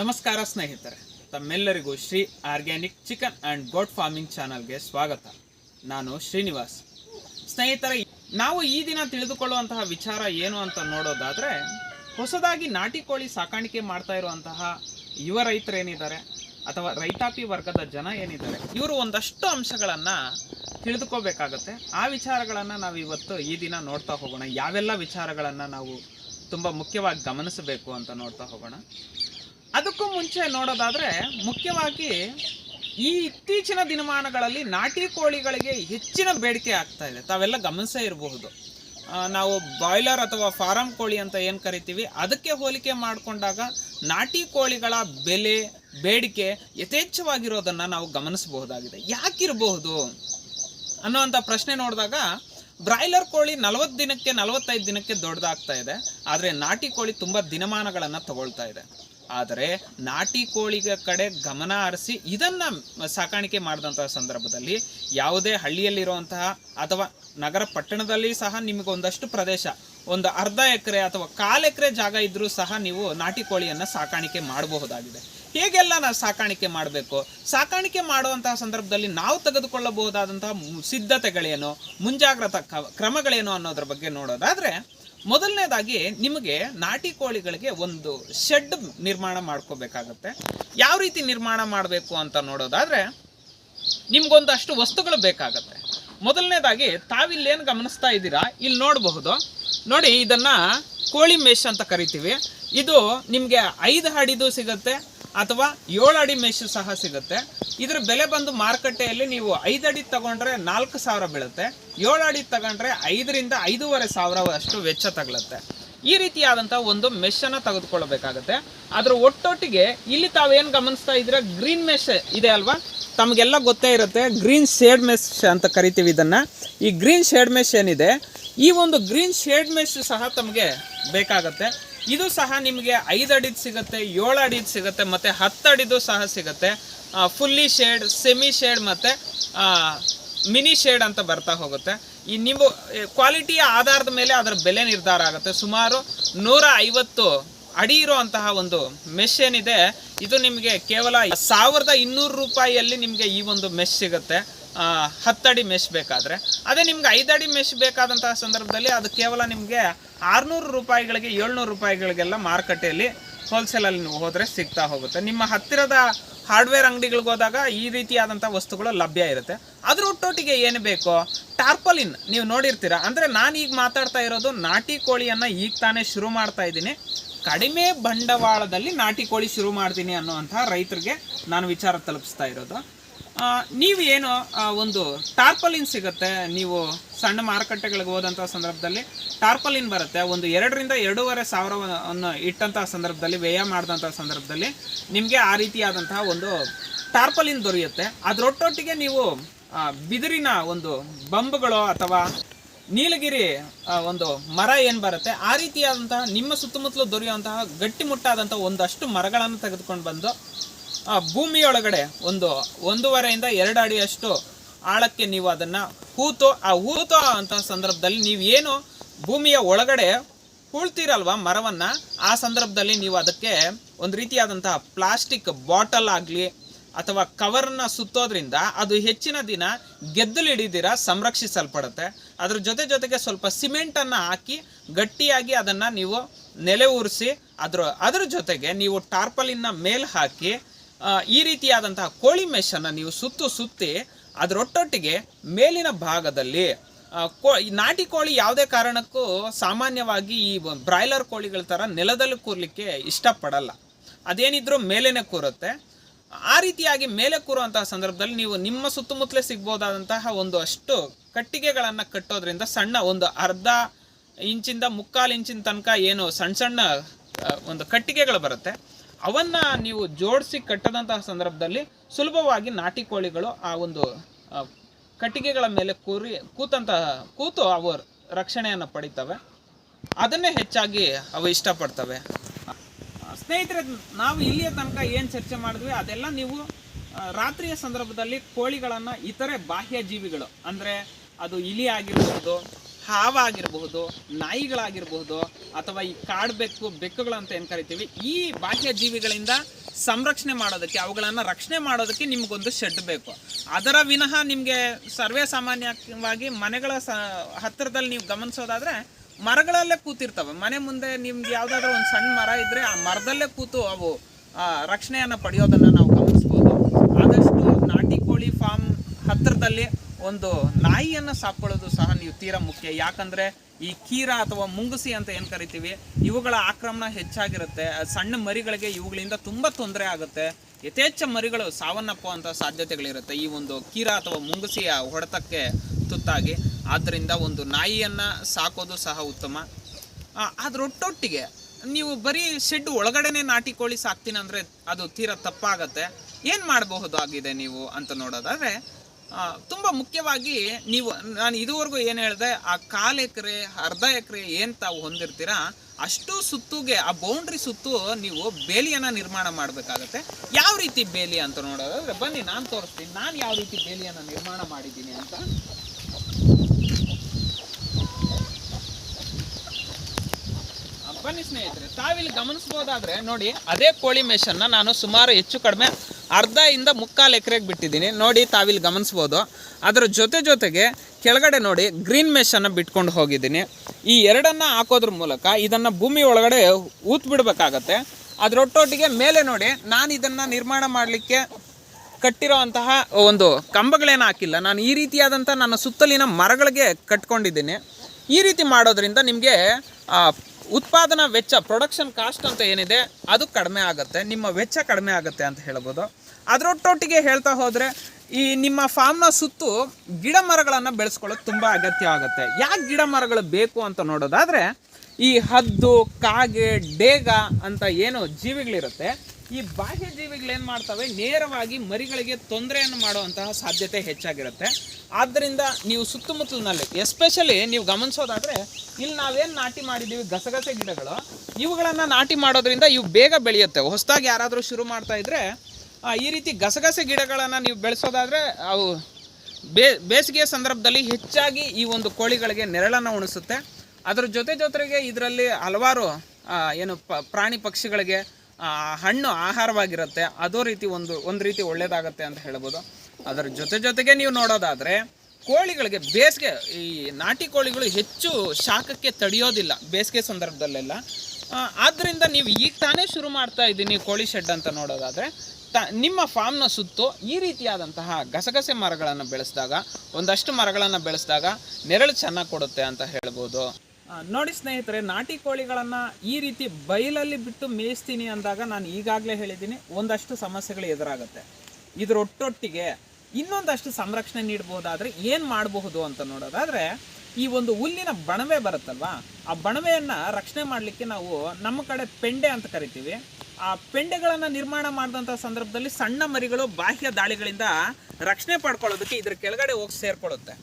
ನಮಸ್ಕಾರ ಸ್ನೇಹಿತರೆ, ತಮ್ಮೆಲ್ಲರಿಗೂ Shri organic chicken and goat farming ಚಾನಲ್ಗೆ ಸ್ವಾಗತ. ನಾನು ಶ್ರೀನಿವಾಸ್. ಸ್ನೇಹಿತರೆ, ನಾವು ಈ ದಿನ ತಿಳಿದುಕೊಳ್ಳುವಂತಹ ವಿಚಾರ ಏನು ಅಂತ ನೋಡೋದಾದರೆ, ಹೊಸದಾಗಿ ನಾಟಿ ಕೋಳಿ ಸಾಕಾಣಿಕೆ ಮಾಡ್ತಾ ಇರುವಂತಹ ಯುವ ರೈತರೇನಿದ್ದಾರೆ ಅಥವಾ ರೈತಾಪಿ ವರ್ಗದ ಜನ ಏನಿದ್ದಾರೆ, ಇವರು ಒಂದಷ್ಟು ಅಂಶಗಳನ್ನು ತಿಳಿದುಕೋಬೇಕಾಗತ್ತೆ. ಆ ವಿಚಾರಗಳನ್ನು ನಾವು ಇವತ್ತು ಈ ದಿನ ನೋಡ್ತಾ ಹೋಗೋಣ. ಯಾವೆಲ್ಲ ವಿಚಾರಗಳನ್ನು ನಾವು ತುಂಬ ಮುಖ್ಯವಾಗಿ ಗಮನಿಸಬೇಕು ಅಂತ ನೋಡ್ತಾ ಹೋಗೋಣ. ಅದಕ್ಕೂ ಮುಂಚೆ ನೋಡೋದಾದರೆ ಮುಖ್ಯವಾಗಿ ಈ ಇತ್ತೀಚಿನ ದಿನಮಾನಗಳಲ್ಲಿ ನಾಟಿ ಕೋಳಿಗಳಿಗೆ ಹೆಚ್ಚಿನ ಬೇಡಿಕೆ ಆಗ್ತಾ ಇದೆ. ತಾವೆಲ್ಲ ಗಮನಿಸೇ ಇರಬಹುದು. ನಾವು ಬಾಯ್ಲರ್ ಅಥವಾ ಫಾರಂ ಕೋಳಿ ಅಂತ ಏನು ಕರಿತೀವಿ, ಅದಕ್ಕೆ ಹೋಲಿಕೆ ಮಾಡಿಕೊಂಡಾಗ ನಾಟಿ ಕೋಳಿಗಳ ಬೆಲೆ, ಬೇಡಿಕೆ ಯಥೇಚ್ಛವಾಗಿರೋದನ್ನು ನಾವು ಗಮನಿಸಬಹುದಾಗಿದೆ. ಯಾಕಿರಬಹುದು ಅನ್ನುವಂಥ ಪ್ರಶ್ನೆ ನೋಡಿದಾಗ ಬ್ರಾಯ್ಲರ್ ಕೋಳಿ ನಲವತ್ತು ದಿನಕ್ಕೆ ನಲವತ್ತೈದು ದಿನಕ್ಕೆ ದೊಡ್ಡದಾಗ್ತಾ ಇದೆ. ಆದರೆ ನಾಟಿ ಕೋಳಿ ತುಂಬ ದಿನಮಾನಗಳನ್ನು ತಗೊಳ್ತಾ ಇದೆ. ಆದರೆ ನಾಟಿ ಕೋಳಿಗಳ ಕಡೆ ಗಮನ ಹರಿಸಿ ಇದನ್ನು ಸಾಕಾಣಿಕೆ ಮಾಡಿದಂತಹ ಸಂದರ್ಭದಲ್ಲಿ ಯಾವುದೇ ಹಳ್ಳಿಯಲ್ಲಿರುವಂತಹ ಅಥವಾ ನಗರ ಪಟ್ಟಣದಲ್ಲಿ ಸಹ ನಿಮಗೆ ಒಂದಷ್ಟು ಪ್ರದೇಶ, ಒಂದು ಅರ್ಧ ಎಕರೆ ಅಥವಾ ಕಾಲು ಎಕರೆ ಜಾಗ ಇದ್ದರೂ ಸಹ ನೀವು ನಾಟಿ ಕೋಳಿಯನ್ನು ಸಾಕಾಣಿಕೆ ಮಾಡಬಹುದಾಗಿದೆ. ಹೇಗೆಲ್ಲ ನಾವು ಸಾಕಾಣಿಕೆ ಮಾಡಬೇಕು? ಸಾಕಾಣಿಕೆ ಮಾಡುವಂತಹ ಸಂದರ್ಭದಲ್ಲಿ ನಾವು ತೆಗೆದುಕೊಳ್ಳಬಹುದಾದಂತಹ ಸಿದ್ಧತೆಗಳೇನು, ಮುಂಜಾಗ್ರತಾ ಕ್ರಮಗಳೇನು ಅನ್ನೋದ್ರ ಬಗ್ಗೆ ನೋಡೋದಾದ್ರೆ ಮೊದಲನೇದಾಗಿ ನಿಮಗೆ ನಾಟಿ ಕೋಳಿಗಳಿಗೆ ಒಂದು ಶೆಡ್ ನಿರ್ಮಾಣ ಮಾಡ್ಕೋಬೇಕಾಗತ್ತೆ. ಯಾವ ರೀತಿ ನಿರ್ಮಾಣ ಮಾಡಬೇಕು ಅಂತ ನೋಡೋದಾದರೆ, ನಿಮ್ಗೊಂದಷ್ಟು ವಸ್ತುಗಳು ಬೇಕಾಗತ್ತೆ. ಮೊದಲನೇದಾಗಿ ತಾವಿಲ್ಲೇನು ಗಮನಿಸ್ತಾ ಇದ್ದೀರಾ? ಇಲ್ಲಿ ನೋಡಬಹುದು. ನೋಡಿ, ಇದನ್ನು ಕೋಳಿ ಮೇಷ್ ಅಂತ ಕರಿತೀವಿ. ಇದು ನಿಮಗೆ ಐದು ಅಡಿದು ಸಿಗುತ್ತೆ. ಅಥವಾ ಏಳು ಅಡಿ ಮೆಶ್ ಸಹ ಸಿಗುತ್ತೆ. ಇದರ ಬೆಲೆ ಬಂದು ಮಾರುಕಟ್ಟೆಯಲ್ಲಿ ನೀವು ಐದು ಅಡಿ ತಗೊಂಡ್ರೆ ನಾಲ್ಕು ಸಾವಿರ ಬೀಳುತ್ತೆ. ಏಳು ಅಡಿ ತಗೊಂಡ್ರೆ ಐದರಿಂದ ಐದೂವರೆ ಸಾವಿರ ಅಷ್ಟು ವೆಚ್ಚ ತಗಲುತ್ತೆ. ಈ ರೀತಿಯಾದಂಥ ಒಂದು ಮೆಷನ್ನು ತೆಗೆದುಕೊಳ್ಬೇಕಾಗತ್ತೆ. ಅದರ ಒಟ್ಟೊಟ್ಟಿಗೆ ಇಲ್ಲಿ ತಾವೇನು ಗಮನಿಸ್ತಾ ಇದ್ರೆ ಗ್ರೀನ್ ಮೆಶ್ ಇದೆ ಅಲ್ವಾ? ತಮಗೆಲ್ಲ ಗೊತ್ತೇ ಇರುತ್ತೆ, ಗ್ರೀನ್ ಶೇಡ್ ಮೆಶ್ ಅಂತ ಕರಿತೀವಿ ಇದನ್ನು. ಈ ಗ್ರೀನ್ ಶೇಡ್ ಮೆಶ್ ಏನಿದೆ? ಈ ಒಂದು ಗ್ರೀನ್ ಶೇಡ್ ಮೆಶ್ ಸಹ ತಮಗೆ ಬೇಕಾಗತ್ತೆ. ಇದು ಸಹ ನಿಮಗೆ ಐದು ಅಡಿದು ಸಿಗುತ್ತೆ, ಏಳು ಅಡಿದು ಸಿಗುತ್ತೆ, ಮತ್ತು ಹತ್ತು ಅಡಿದು ಸಹ ಸಿಗುತ್ತೆ. ಫುಲ್ಲಿ ಶೇಡ್ ಸೆಮಿ ಶೇಡ್ ಮತ್ತು ಮಿನಿ ಶೇಡ್ ಅಂತ ಬರ್ತಾ ಹೋಗುತ್ತೆ. ಈ ನಿಮ್ಮ ಕ್ವಾಲಿಟಿಯ ಆಧಾರದ ಮೇಲೆ ಅದರ ಬೆಲೆ ನಿರ್ಧಾರ ಆಗುತ್ತೆ. ಸುಮಾರು ನೂರ ಐವತ್ತು ಅಡಿ ಇರುವಂತಹ ಒಂದು ಮೆಶ್ ಏನಿದೆ, ಇದು ನಿಮಗೆ ಕೇವಲ ಸಾವಿರದ ಇನ್ನೂರು ರೂಪಾಯಿಯಲ್ಲಿ ನಿಮಗೆ ಈ ಒಂದು ಮೆಶ್ ಸಿಗುತ್ತೆ. ಹತ್ತಡಿ ಮೆಶ್ ಬೇಕಾದರೆ. ಅದೇ ನಿಮ್ಗೆ ಐದಡಿ ಮೆಶ್ ಬೇಕಾದಂತಹ ಸಂದರ್ಭದಲ್ಲಿ ಅದು ಕೇವಲ ನಿಮಗೆ ಆರುನೂರು ರೂಪಾಯಿಗಳಿಗೆ, ಏಳ್ನೂರು ರೂಪಾಯಿಗಳಿಗೆಲ್ಲ ಮಾರುಕಟ್ಟೆಯಲ್ಲಿ ಹೋಲ್ಸೇಲಲ್ಲಿ ನೀವು ಹೋದರೆ ಸಿಗ್ತಾ ಹೋಗುತ್ತೆ. ನಿಮ್ಮ ಹತ್ತಿರದ ಹಾರ್ಡ್ವೇರ್ ಅಂಗಡಿಗಳಿಗೆ ಹೋದಾಗ ಈ ರೀತಿಯಾದಂಥ ವಸ್ತುಗಳು ಲಭ್ಯ ಇರುತ್ತೆ. ಅದ್ರ ಒಟ್ಟೊಟ್ಟಿಗೆ ಏನು ಬೇಕೋ? ಟಾರ್ಪಲಿನ್ ನೀವು ನೋಡಿರ್ತೀರ? ಅಂದರೆ ನಾನು ಈಗ ಮಾತಾಡ್ತಾ ಇರೋದು ನಾಟಿ ಕೋಳಿಯನ್ನು ಈಗ ತಾನೇ ಶುರು ಮಾಡ್ತಾ ಇದ್ದೀನಿ. ಕಡಿಮೆ ಬಂಡವಾಳದಲ್ಲಿ ನಾಟಿ ಕೋಳಿ ಶುರು ಮಾಡ್ತೀನಿ ಅನ್ನುವಂಥ ರೈತರಿಗೆ ನಾನು ವಿಚಾರ ತಲುಪಿಸ್ತಾ ಇರೋದು. ನೀವು ಏನು ಒಂದು ಟಾರ್ಪಲಿನ್ ಸಿಗುತ್ತೆ, ನೀವು ಸಣ್ಣ ಮಾರುಕಟ್ಟೆಗಳಿಗೆ ಹೋದಂಥ ಸಂದರ್ಭದಲ್ಲಿ ಟಾರ್ಪಲಿನ್ ಬರುತ್ತೆ. ಒಂದು ಎರಡರಿಂದ ಎರಡೂವರೆ ಸಾವಿರವನ್ನು ಇಟ್ಟಂತಹ ಸಂದರ್ಭದಲ್ಲಿ, ವ್ಯಯ ಮಾಡಿದಂಥ ಸಂದರ್ಭದಲ್ಲಿ ನಿಮಗೆ ಆ ರೀತಿಯಾದಂತಹ ಒಂದು ಟಾರ್ಪಲಿನ್ ದೊರೆಯುತ್ತೆ. ಅದರೊಟ್ಟೊಟ್ಟಿಗೆ ನೀವು ಬಿದಿರಿನ ಒಂದು ಬಂಬುಗಳು ಅಥವಾ ನೀಲಗಿರಿ ಒಂದು ಮರ ಏನು ಬರುತ್ತೆ, ಆ ರೀತಿಯಾದಂತಹ ನಿಮ್ಮ ಸುತ್ತಮುತ್ತಲು ದೊರೆಯುವಂತಹ ಗಟ್ಟಿಮುಟ್ಟಾದಂಥ ಒಂದಷ್ಟು ಮರಗಳನ್ನು ತೆಗೆದುಕೊಂಡು ಬಂದು ಭೂಮಿಯೊಳಗಡೆ ಒಂದು ಒಂದೂವರೆಯಿಂದ ಎರಡು ಅಡಿಯಷ್ಟು ಆಳಕ್ಕೆ ನೀವು ಅದನ್ನು ಹೂತು ಆ ಹೂತು ಅಂತ ಸಂದರ್ಭದಲ್ಲಿ ನೀವು ಏನು ಭೂಮಿಯ ಒಳಗಡೆ ಹೂಳ್ತೀರಲ್ವಾ ಮರವನ್ನು ಆ ಸಂದರ್ಭದಲ್ಲಿ ನೀವು ಅದಕ್ಕೆ ಒಂದು ರೀತಿಯಾದಂತಹ ಪ್ಲಾಸ್ಟಿಕ್ ಬಾಟಲ್ ಆಗಲಿ ಅಥವಾ ಕವರ್ನ ಸುತ್ತೋದ್ರಿಂದ ಅದು ಹೆಚ್ಚಿನ ದಿನ ಗೆದ್ದಲು ಹಿಡಿದಿರ ಸಂರಕ್ಷಿಸಲ್ಪಡುತ್ತೆ. ಅದ್ರ ಜೊತೆ ಜೊತೆಗೆ ಸ್ವಲ್ಪ ಸಿಮೆಂಟನ್ನು ಹಾಕಿ ಗಟ್ಟಿಯಾಗಿ ಅದನ್ನು ನೀವು ನೆಲೆ ಉರಿಸಿ ಅದರ ಅದರ ಜೊತೆಗೆ ನೀವು ಟಾರ್ಪಲಿನ ಮೇಲೆ ಹಾಕಿ ಆ, ಈ ರೀತಿಯಾದಂತಹ ಕೋಳಿ ಮೆಷನ್ನು ನೀವು ಸುತ್ತು ಸುತ್ತಿ ಅದರೊಟ್ಟೊಟ್ಟಿಗೆ ಮೇಲಿನ ಭಾಗದಲ್ಲಿ ಕೋ ನಾಟಿ ಕೋಳಿ ಯಾವುದೇ ಕಾರಣಕ್ಕೂ ಸಾಮಾನ್ಯವಾಗಿ ಈ ಬ್ರಾಯ್ಲರ್ ಕೋಳಿಗಳ ಥರ ನೆಲದಲ್ಲಿ ಕೂರಲಿಕ್ಕೆ ಇಷ್ಟಪಡಲ್ಲ. ಅದೇನಿದ್ರೂ ಮೇಲೇನೆ ಕೂರುತ್ತೆ. ಆ ರೀತಿಯಾಗಿ ಮೇಲೆ ಕೂರುವಂತಹ ಸಂದರ್ಭದಲ್ಲಿ ನೀವು ನಿಮ್ಮ ಸುತ್ತಮುತ್ತಲೇ ಸಿಗ್ಬೋದಾದಂತಹ ಒಂದು ಅಷ್ಟು ಕಟ್ಟಿಗೆಗಳನ್ನು ಕಟ್ಟೋದ್ರಿಂದ ಸಣ್ಣ ಒಂದು ಅರ್ಧ ಇಂಚಿಂದ ಮುಕ್ಕಾಲು ಇಂಚಿನ ತನಕ ಏನು ಸಣ್ಣ ಸಣ್ಣ ಒಂದು ಕಟ್ಟಿಗೆಗಳು ಬರುತ್ತೆ. ಅವನ್ನ ನೀವು ಜೋಡಿಸಿ ಕಟ್ಟದಂತಹ ಸಂದರ್ಭದಲ್ಲಿ ಸುಲಭವಾಗಿ ನಾಟಿ ಕೋಳಿಗಳು ಆ ಒಂದು ಕಟ್ಟಿಗೆಗಳ ಮೇಲೆ ಕೂರಿ, ಕೂತಂತಹ, ಕೂತು ಅವು ರಕ್ಷಣೆಯನ್ನು ಪಡಿತವೆ. ಅದನ್ನೇ ಹೆಚ್ಚಾಗಿ ಅವು ಇಷ್ಟಪಡ್ತವೆ. ಸ್ನೇಹಿತರೆ, ನಾವು ಇಲ್ಲಿಯ ತನಕ ಏನು ಚರ್ಚೆ ಮಾಡಿದ್ವಿ, ಅದೆಲ್ಲ ನೀವು ರಾತ್ರಿಯ ಸಂದರ್ಭದಲ್ಲಿ ಕೋಳಿಗಳನ್ನು ಇತರೆ ಬಾಹ್ಯ ಜೀವಿಗಳು, ಅಂದರೆ ಅದು ಇಲಿ ಆಗಿರಬಹುದು ಹಾವಾಗಿರಬಹುದು, ನಾಯಿಗಳಾಗಿರಬಹುದು, ಅಥವಾ ಈ ಕಾಡು ಬೆಕ್ಕು, ಬೆಕ್ಕುಗಳು ಅಂತ ಏನು ಕರಿತೀವಿ, ಈ ಬಾಹ್ಯ ಜೀವಿಗಳಿಂದ ಸಂರಕ್ಷಣೆ ಮಾಡೋದಕ್ಕೆ, ಅವುಗಳನ್ನು ರಕ್ಷಣೆ ಮಾಡೋದಕ್ಕೆ ನಿಮಗೊಂದು ಶೆಡ್ ಬೇಕು. ಅದರ ವಿನಃ ನಿಮಗೆ ಸರ್ವೇ ಸಾಮಾನ್ಯವಾಗಿ ಮನೆಗಳ ಸ, ಹತ್ತಿರದಲ್ಲಿ ನೀವು ಗಮನಿಸೋದಾದ್ರೆ, ಮರಗಳಲ್ಲೇ ಕೂತಿರ್ತವೆ. ಮನೆ ಮುಂದೆ ನಿಮ್ಗೆ ಯಾವುದಾದ್ರೂ ಒಂದು ಸಣ್ಣ ಮರ ಇದ್ದರೆ ಆ ಮರದಲ್ಲೇ ಕೂತು ಅವು ರಕ್ಷಣೆಯನ್ನು ಪಡೆಯೋದನ್ನು ನಾವು ಗಮನಿಸ್ಬೋದು. ಆದಷ್ಟು ನಾಟಿ ಕೋಳಿ ಫಾರ್ಮ್ ಹತ್ತಿರದಲ್ಲಿ ಒಂದು ನಾಯಿಯನ್ನು ಸಾಕೊಳ್ಳೋದು ಸಹ ನೀವು ತೀರಾ ಮುಖ್ಯ. ಯಾಕಂದರೆ ಈ ಕೀರ ಅಥವಾ ಮುಂಗುಸಿ ಅಂತ ಏನು ಕರಿತೀವಿ, ಇವುಗಳ ಆಕ್ರಮಣ ಹೆಚ್ಚಾಗಿರುತ್ತೆ. ಸಣ್ಣ ಮರಿಗಳಿಗೆ ಇವುಗಳಿಂದ ತುಂಬ ತೊಂದರೆ ಆಗುತ್ತೆ. ಯಥೇಚ್ಛ ಮರಿಗಳು ಸಾವನ್ನಪ್ಪುವಂಥ ಸಾಧ್ಯತೆಗಳಿರುತ್ತೆ ಈ ಒಂದು ಕೀರ ಅಥವಾ ಮುಂಗುಸಿಯ ಹೊಡೆತಕ್ಕೆ ತುತ್ತಾಗಿ. ಆದ್ದರಿಂದ ಒಂದು ನಾಯಿಯನ್ನು ಸಾಕೋದು ಸಹ ಉತ್ತಮ. ಅದರೊಟ್ಟೊಟ್ಟಿಗೆ ನೀವು ಬರೀ ಶೆಡ್ ಒಳಗಡೆನೆ ನಾಟಿ ಕೋಳಿ ಸಾಕ್ತೀನಿ ಅಂದರೆ ಅದು ತೀರಾ ತಪ್ಪಾಗತ್ತೆ. ಏನು ಮಾಡಬಹುದಾಗಿದೆ ನೀವು ಅಂತ ನೋಡೋದಾದ್ರೆ ತುಂಬ ಮುಖ್ಯವಾಗಿ ನೀವು, ನಾನು ಇದುವರೆಗೂ ಏನು ಹೇಳಿದೆ, ಆ ಕಾಲು ಎಕರೆ, ಅರ್ಧ ಎಕರೆ ಏನು ತಾವು ಹೊಂದಿರ್ತೀರಾ, ಅಷ್ಟು ಸುತ್ತುಗೆ, ಆ ಬೌಂಡ್ರಿ ಸುತ್ತು ನೀವು ಬೇಲಿಯನ್ನು ನಿರ್ಮಾಣ ಮಾಡಬೇಕಾಗತ್ತೆ. ಯಾವ ರೀತಿ ಬೇಲಿ ಅಂತ ನೋಡೋದಾದ್ರೆ, ಬನ್ನಿ ನಾನು ತೋರಿಸ್ತೀನಿ, ನಾನು ಯಾವ ರೀತಿ ಬೇಲಿಯನ್ನು ನಿರ್ಮಾಣ ಮಾಡಿದ್ದೀನಿ ಅಂತ. ಬನ್ನಿ ಸ್ನೇಹಿತರೆ, ತಾವಿಲ್ಲಿ ಗಮನಿಸ್ಬೋದಾದ್ರೆ ನೋಡಿ, ಅದೇ ಕೋಳಿ ಮೆಷನ್ನ ನಾನು ಸುಮಾರು ಹೆಚ್ಚು ಕಡಿಮೆ ಅರ್ಧ ಇಂದ ಮುಕ್ಕಾಲು ಎಕರೆಗೆ ಬಿಟ್ಟಿದ್ದೀನಿ. ನೋಡಿ, ತಾವಿಲ್ಲಿ ಗಮನಿಸ್ಬೋದು. ಅದರ ಜೊತೆ ಜೊತೆಗೆ ಕೆಳಗಡೆ ನೋಡಿ, ಗ್ರೀನ್ ಮೆಷನ್ನು ಬಿಟ್ಕೊಂಡು ಹೋಗಿದ್ದೀನಿ. ಈ ಎರಡನ್ನು ಹಾಕೋದ್ರ ಮೂಲಕ ಇದನ್ನು ಭೂಮಿ ಒಳಗಡೆ ಊತ್ ಬಿಡಬೇಕಾಗತ್ತೆ ಅದರೊಟ್ಟೊಟ್ಟಿಗೆ ಮೇಲೆ ನೋಡಿ, ನಾನು ಇದನ್ನು ನಿರ್ಮಾಣ ಮಾಡಲಿಕ್ಕೆ ಕಟ್ಟಿರೋವಂತಹ ಒಂದು ಕಂಬಗಳೇನು ಹಾಕಿಲ್ಲ. ನಾನು ಈ ರೀತಿಯಾದಂಥ ನನ್ನ ಸುತ್ತಲಿನ ಮರಗಳಿಗೆ ಕಟ್ಕೊಂಡಿದ್ದೀನಿ. ಈ ರೀತಿ ಮಾಡೋದ್ರಿಂದ ನಿಮಗೆ ಉತ್ಪಾದನಾ ವೆಚ್ಚ ಪ್ರೊಡಕ್ಷನ್ ಕಾಸ್ಟ್ ಅಂತ ಏನಿದೆ, ಅದು ಕಡಿಮೆ ಆಗುತ್ತೆ, ನಿಮ್ಮ ವೆಚ್ಚ ಕಡಿಮೆ ಆಗುತ್ತೆ ಅಂತ ಹೇಳ್ಬೋದು. ಅದರೊಟ್ಟೊಟ್ಟಿಗೆ ಹೇಳ್ತಾ ಹೋದರೆ, ಈ ನಿಮ್ಮ ಫಾರ್ಮ್ನ ಸುತ್ತು ಗಿಡ ಮರಗಳನ್ನು ಬೆಳೆಸ್ಕೊಳ್ಳೋದು ತುಂಬ ಅಗತ್ಯ ಆಗುತ್ತೆ. ಯಾಕೆ ಗಿಡ ಮರಗಳು ಬೇಕು ಅಂತ ನೋಡೋದಾದರೆ, ಈ ಹದ್ದು, ಕಾಗೆ, ಡೇಗ ಅಂತ ಏನು ಜೀವಿಗಳಿರುತ್ತೆ ಈ ಬಾಹ್ಯ ಜೀವಿಗಳು ಏನು ಮಾಡ್ತವೆ? ನೇರವಾಗಿ ಮರಿಗಳಿಗೆ ತೊಂದರೆಯನ್ನು ಮಾಡುವಂತಹ ಸಾಧ್ಯತೆ ಹೆಚ್ಚಾಗಿರುತ್ತೆ. ಆದ್ದರಿಂದ ನೀವು ಸುತ್ತಮುತ್ತಲಿನಲ್ಲಿ ಎಸ್ಪೆಷಲಿ ನೀವು ಗಮನಿಸೋದಾದರೆ, ಇಲ್ಲಿ ನಾವೇನು ನಾಟಿ ಮಾಡಿದ್ದೀವಿ ಗಸಗಸೆ ಗಿಡಗಳು. ಇವುಗಳನ್ನು ನಾಟಿ ಮಾಡೋದ್ರಿಂದ ಇವು ಬೇಗ ಬೆಳೆಯುತ್ತೆ ಹೊಸದಾಗಿ ಯಾರಾದರೂ ಶುರು ಮಾಡ್ತಾ ಇದ್ದರೆ ಈ ರೀತಿ ಗಸಗಸೆ ಗಿಡಗಳನ್ನು ನೀವು ಬೆಳೆಸೋದಾದರೆ, ಅವು ಬೇ, ಬೇಸಿಗೆಯ ಸಂದರ್ಭದಲ್ಲಿ ಹೆಚ್ಚಾಗಿ ಈ ಒಂದು ಕೋಳಿಗಳಿಗೆ ನೆರಳನ್ನು ಉಣಿಸುತ್ತೆ. ಅದರ ಜೊತೆ ಜೊತೆಗೆ ಇದರಲ್ಲಿ ಹಲವಾರು ಏನು ಪ್ರಾಣಿ ಪಕ್ಷಿಗಳಿಗೆ ಹಣ್ಣು ಆಹಾರವಾಗಿರುತ್ತೆ, ಅದೋ ರೀತಿ ಒಂದು ಒಂದು ರೀತಿ ಒಳ್ಳೆಯದಾಗತ್ತೆ ಅಂತ ಹೇಳ್ಬೋದು. ಅದರ ಜೊತೆ ಜೊತೆಗೆ ನೀವು ನೋಡೋದಾದರೆ, ಕೋಳಿಗಳಿಗೆ ಬೇಸಿಗೆ, ಈ ನಾಟಿ ಕೋಳಿಗಳು ಹೆಚ್ಚು ಶಾಖಕ್ಕೆ ತಡೆಯೋದಿಲ್ಲ, ಬೇಸಿಗೆ ಸಂದರ್ಭದಲ್ಲೆಲ್ಲ. ಆದ್ದರಿಂದ ನೀವು ಈಗ ತಾನೇ ಶುರು ಮಾಡ್ತಾ ಇದ್ದೀನಿ ಕೋಳಿ ಶೆಡ್ ಅಂತ ನೋಡೋದಾದರೆ. ತ, ನಿಮ್ಮ ಫಾರ್ಮ್ನ ಸುತ್ತು ಈ ರೀತಿಯಾದಂತಹ ಗಸಗಸೆ ಮರಗಳನ್ನು ಬೆಳೆಸಿದಾಗ, ಒಂದಷ್ಟು ಮರಗಳನ್ನು ಬೆಳೆಸಿದಾಗ ನೆರಳು ಚೆನ್ನಾಗಿ ಕೊಡುತ್ತೆ ಅಂತ ಹೇಳ್ಬೋದು. ನೋಡಿ ಸ್ನೇಹಿತರೆ, ನಾಟಿ ಕೋಳಿಗಳನ್ನು ಈ ರೀತಿ ಬಯಲಲ್ಲಿ ಬಿಟ್ಟು ಮೇಯಿಸ್ತೀನಿ ಅಂದಾಗ ನಾನು ಈಗಾಗಲೇ ಹೇಳಿದ್ದೀನಿ, ಒಂದಷ್ಟು ಸಮಸ್ಯೆಗಳು ಎದುರಾಗುತ್ತೆ. ಇದರೊಟ್ಟೊಟ್ಟಿಗೆ ಇನ್ನೊಂದಷ್ಟು ಸಂರಕ್ಷಣೆ ನೀಡಬಹುದಾದ್ರೆ ಏನು ಮಾಡಬಹುದು ಅಂತ ನೋಡೋದಾದರೆ, ಈ ಒಂದು ಹುಲ್ಲಿನ ಬಣವೆ ಬರುತ್ತಲ್ವಾ, ಆ ಬಣವೆಯನ್ನು ರಕ್ಷಣೆ ಮಾಡಲಿಕ್ಕೆ ನಾವು ನಮ್ಮ ಕಡೆ ಪೆಂಡೆ ಅಂತ ಕರಿತೀವಿ. ಆ ಪೆಂಡೆಗಳನ್ನು ನಿರ್ಮಾಣ ಮಾಡಿದಂಥ ಸಂದರ್ಭದಲ್ಲಿ ಸಣ್ಣ ಮರಿಗಳು ಬಾಹ್ಯ ದಾಳಿಗಳಿಂದ ರಕ್ಷಣೆ ಪಡ್ಕೊಳ್ಳೋದಕ್ಕೆ ಇದ್ರ ಕೆಳಗಡೆ ಹೋಗಿ ಸೇರ್ಕೊಳ್ಳುತ್ತೆ.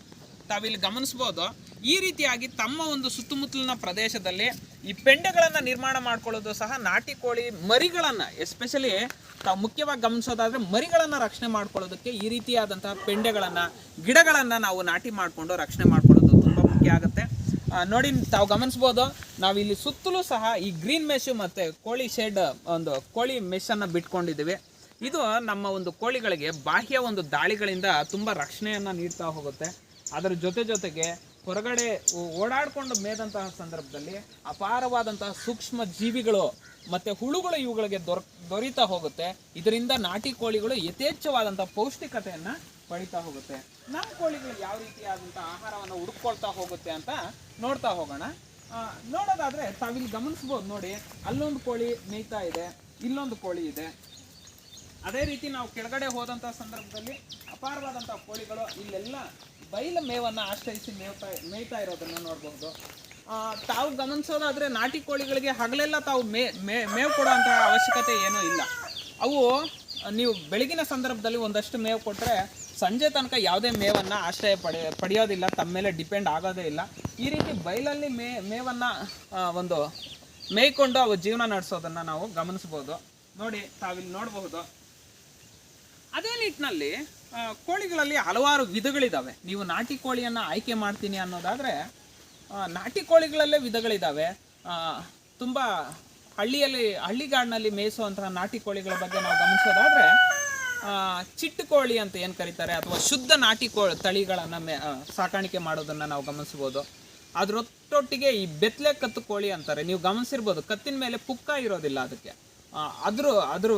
ತಾವಿಲ್ಲಿ ಗಮನಿಸ್ಬೋದು, ಈ ರೀತಿಯಾಗಿ ತಮ್ಮ ಒಂದು ಸುತ್ತಮುತ್ತಲಿನ ಪ್ರದೇಶದಲ್ಲಿ ಈ ಪೆಂಡೆಗಳನ್ನು ನಿರ್ಮಾಣ ಮಾಡ್ಕೊಳ್ಳೋದು ಸಹ ನಾಟಿ ಕೋಳಿ ಮರಿಗಳನ್ನು ಎಸ್ಪೆಷಲಿ ತಾವು ಮುಖ್ಯವಾಗಿ ಗಮನಿಸೋದಾದರೆ ಮರಿಗಳನ್ನು ರಕ್ಷಣೆ ಮಾಡ್ಕೊಳ್ಳೋದಕ್ಕೆ ಈ ರೀತಿಯಾದಂತಹ ಪೆಂಡೆಗಳನ್ನು, ಗಿಡಗಳನ್ನು ನಾವು ನಾಟಿ ಮಾಡಿಕೊಂಡು ರಕ್ಷಣೆ ಮಾಡ್ಕೊಳ್ಳೋದು ತುಂಬ ಮುಖ್ಯ ಆಗುತ್ತೆ. ನೋಡಿ, ತಾವು ಗಮನಿಸ್ಬೋದು, ನಾವಿಲ್ಲಿ ಸುತ್ತಲೂ ಸಹ ಈ ಗ್ರೀನ್ ಮೆಶ್ ಮತ್ತು ಕೋಳಿ ಶೆಡ್, ಒಂದು ಕೋಳಿ ಮೆಶನ್ನು ಬಿಟ್ಕೊಂಡಿದ್ದೀವಿ. ಇದು ನಮ್ಮ ಒಂದು ಕೋಳಿಗಳಿಗೆ ಬಾಹ್ಯ ಒಂದು ದಾಳಿಗಳಿಂದ ತುಂಬ ರಕ್ಷಣೆಯನ್ನು ನೀಡ್ತಾ ಹೋಗುತ್ತೆ. ಅದರ ಜೊತೆ ಜೊತೆಗೆ ಹೊರಗಡೆ ಓಡಾಡಿಕೊಂಡು ಮೇದಂತಹ ಸಂದರ್ಭದಲ್ಲಿ ಅಪಾರವಾದಂತಹ ಸೂಕ್ಷ್ಮ ಜೀವಿಗಳು ಮತ್ತೆ ಹುಳುಗಳು ಇವುಗಳಿಗೆ ದೊರ ದೊರೀತಾ ಹೋಗುತ್ತೆ. ಇದರಿಂದ ನಾಟಿ ಕೋಳಿಗಳು ಯಥೇಚ್ಛವಾದಂಥ ಪೌಷ್ಟಿಕತೆಯನ್ನು ಪಡಿತಾ ಹೋಗುತ್ತೆ. ನಮ್ಮ ಕೋಳಿಗಳು ಯಾವ ರೀತಿಯಾದಂಥ ಆಹಾರವನ್ನು ಹುಡುಕೊಳ್ತಾ ಹೋಗುತ್ತೆ ಅಂತ ನೋಡ್ತಾ ಹೋಗೋಣ. ನೋಡೋದಾದರೆ ನೋಡೋದಾದ್ರೆ ತಾವಿಲ್ಲಿ ಗಮನಿಸ್ಬೋದು ನೋಡಿ, ಅಲ್ಲೊಂದು ಕೋಳಿ ಮೇಯ್ತಾ ಇದೆ, ಇಲ್ಲೊಂದು ಕೋಳಿ ಇದೆ. ಅದೇ ರೀತಿ ನಾವು ಕೆಳಗಡೆ ಹೋದಂಥ ಸಂದರ್ಭದಲ್ಲಿ ಅಪಾರವಾದಂಥ ಕೋಳಿಗಳು ಇಲ್ಲೆಲ್ಲ ಬೈಲ ಮೇವನ್ನು ಆಶ್ರಯಿಸಿ ಮೇವ್ತಾ, ಮೇಯ್ತಾ ಇರೋದನ್ನು ನೋಡಬಹುದು ತಾವು ಗಮನಿಸೋದಾದ್ರೆ ನಾಟಿ ಕೋಳಿಗಳಿಗೆ ಹಗಲೆಲ್ಲ ತಾವು ಮೇ, ಮೇ- ಮೇವು ಕೊಡುವಂತಹ ಅವಶ್ಯಕತೆ ಏನೂ ಇಲ್ಲ. ಅವು, ನೀವು ಬೆಳಗಿನ ಸಂದರ್ಭದಲ್ಲಿ ಒಂದಷ್ಟು ಮೇವು ಕೊಟ್ಟರೆ ಸಂಜೆ ತನಕ ಯಾವುದೇ ಮೇವನ್ನು ಆಶ್ರಯ ಪಡೆ, ಪಡೆಯೋದಿಲ್ಲ, ತಮ್ಮ ಮೇಲೆ ಡಿಪೆಂಡ್ ಆಗೋದೇ ಇಲ್ಲ. ಈ ರೀತಿ ಬೈಲಲ್ಲಿ ಮೇ, ಮೇವನ್ನು ಒಂದು ಮೇಯ್ಕೊಂಡು ಅವು ಜೀವನ ನಡೆಸೋದನ್ನು ನಾವು ಗಮನಿಸ್ಬೋದು. ನೋಡಿ, ತಾವಿಲ್ಲಿ ನೋಡಬಹುದು. ಅದೇ ನಿಟ್ಟಿನಲ್ಲಿ ಕೋಳಿಗಳಲ್ಲಿ ಹಲವಾರು ವಿಧಗಳಿದ್ದಾವೆ ನೀವು ನಾಟಿ ಕೋಳಿಯನ್ನು ಆಯ್ಕೆ ಮಾಡ್ತೀನಿ ಅನ್ನೋದಾದರೆ ನಾಟಿ ಕೋಳಿಗಳಲ್ಲೇ ವಿಧಗಳಿದ್ದಾವೆ ತುಂಬ ಹಳ್ಳಿಯಲ್ಲಿ, ಹಳ್ಳಿಗಾಡಿನಲ್ಲಿ ಮೇಯಿಸುವಂತಹ ನಾಟಿ ಕೋಳಿಗಳ ಬಗ್ಗೆ ನಾವು ಗಮನಿಸೋದಾದರೆ ಚಿಟ್ಟು ಕೋಳಿ ಅಂತ ಏನು ಕರೀತಾರೆ ಅಥವಾ ಶುದ್ಧ ನಾಟಿ ಕೋಳಿ ತಳಿಗಳನ್ನು ಮೇ ಸಾಕಾಣಿಕೆ ಮಾಡೋದನ್ನು ನಾವು ಗಮನಿಸ್ಬೋದು ಅದರೊಟ್ಟೊಟ್ಟಿಗೆ ಈ ಬೆತ್ತಲೆ ಕತ್ತು ಕೋಳಿ ಅಂತಾರೆ. ನೀವು ಗಮನಿಸಿರ್ಬೋದು, ಕತ್ತಿನ ಮೇಲೆ ಪುಕ್ಕ ಇರೋದಿಲ್ಲ ಅದಕ್ಕೆ. ಅದ್ರ ಅದ್ರ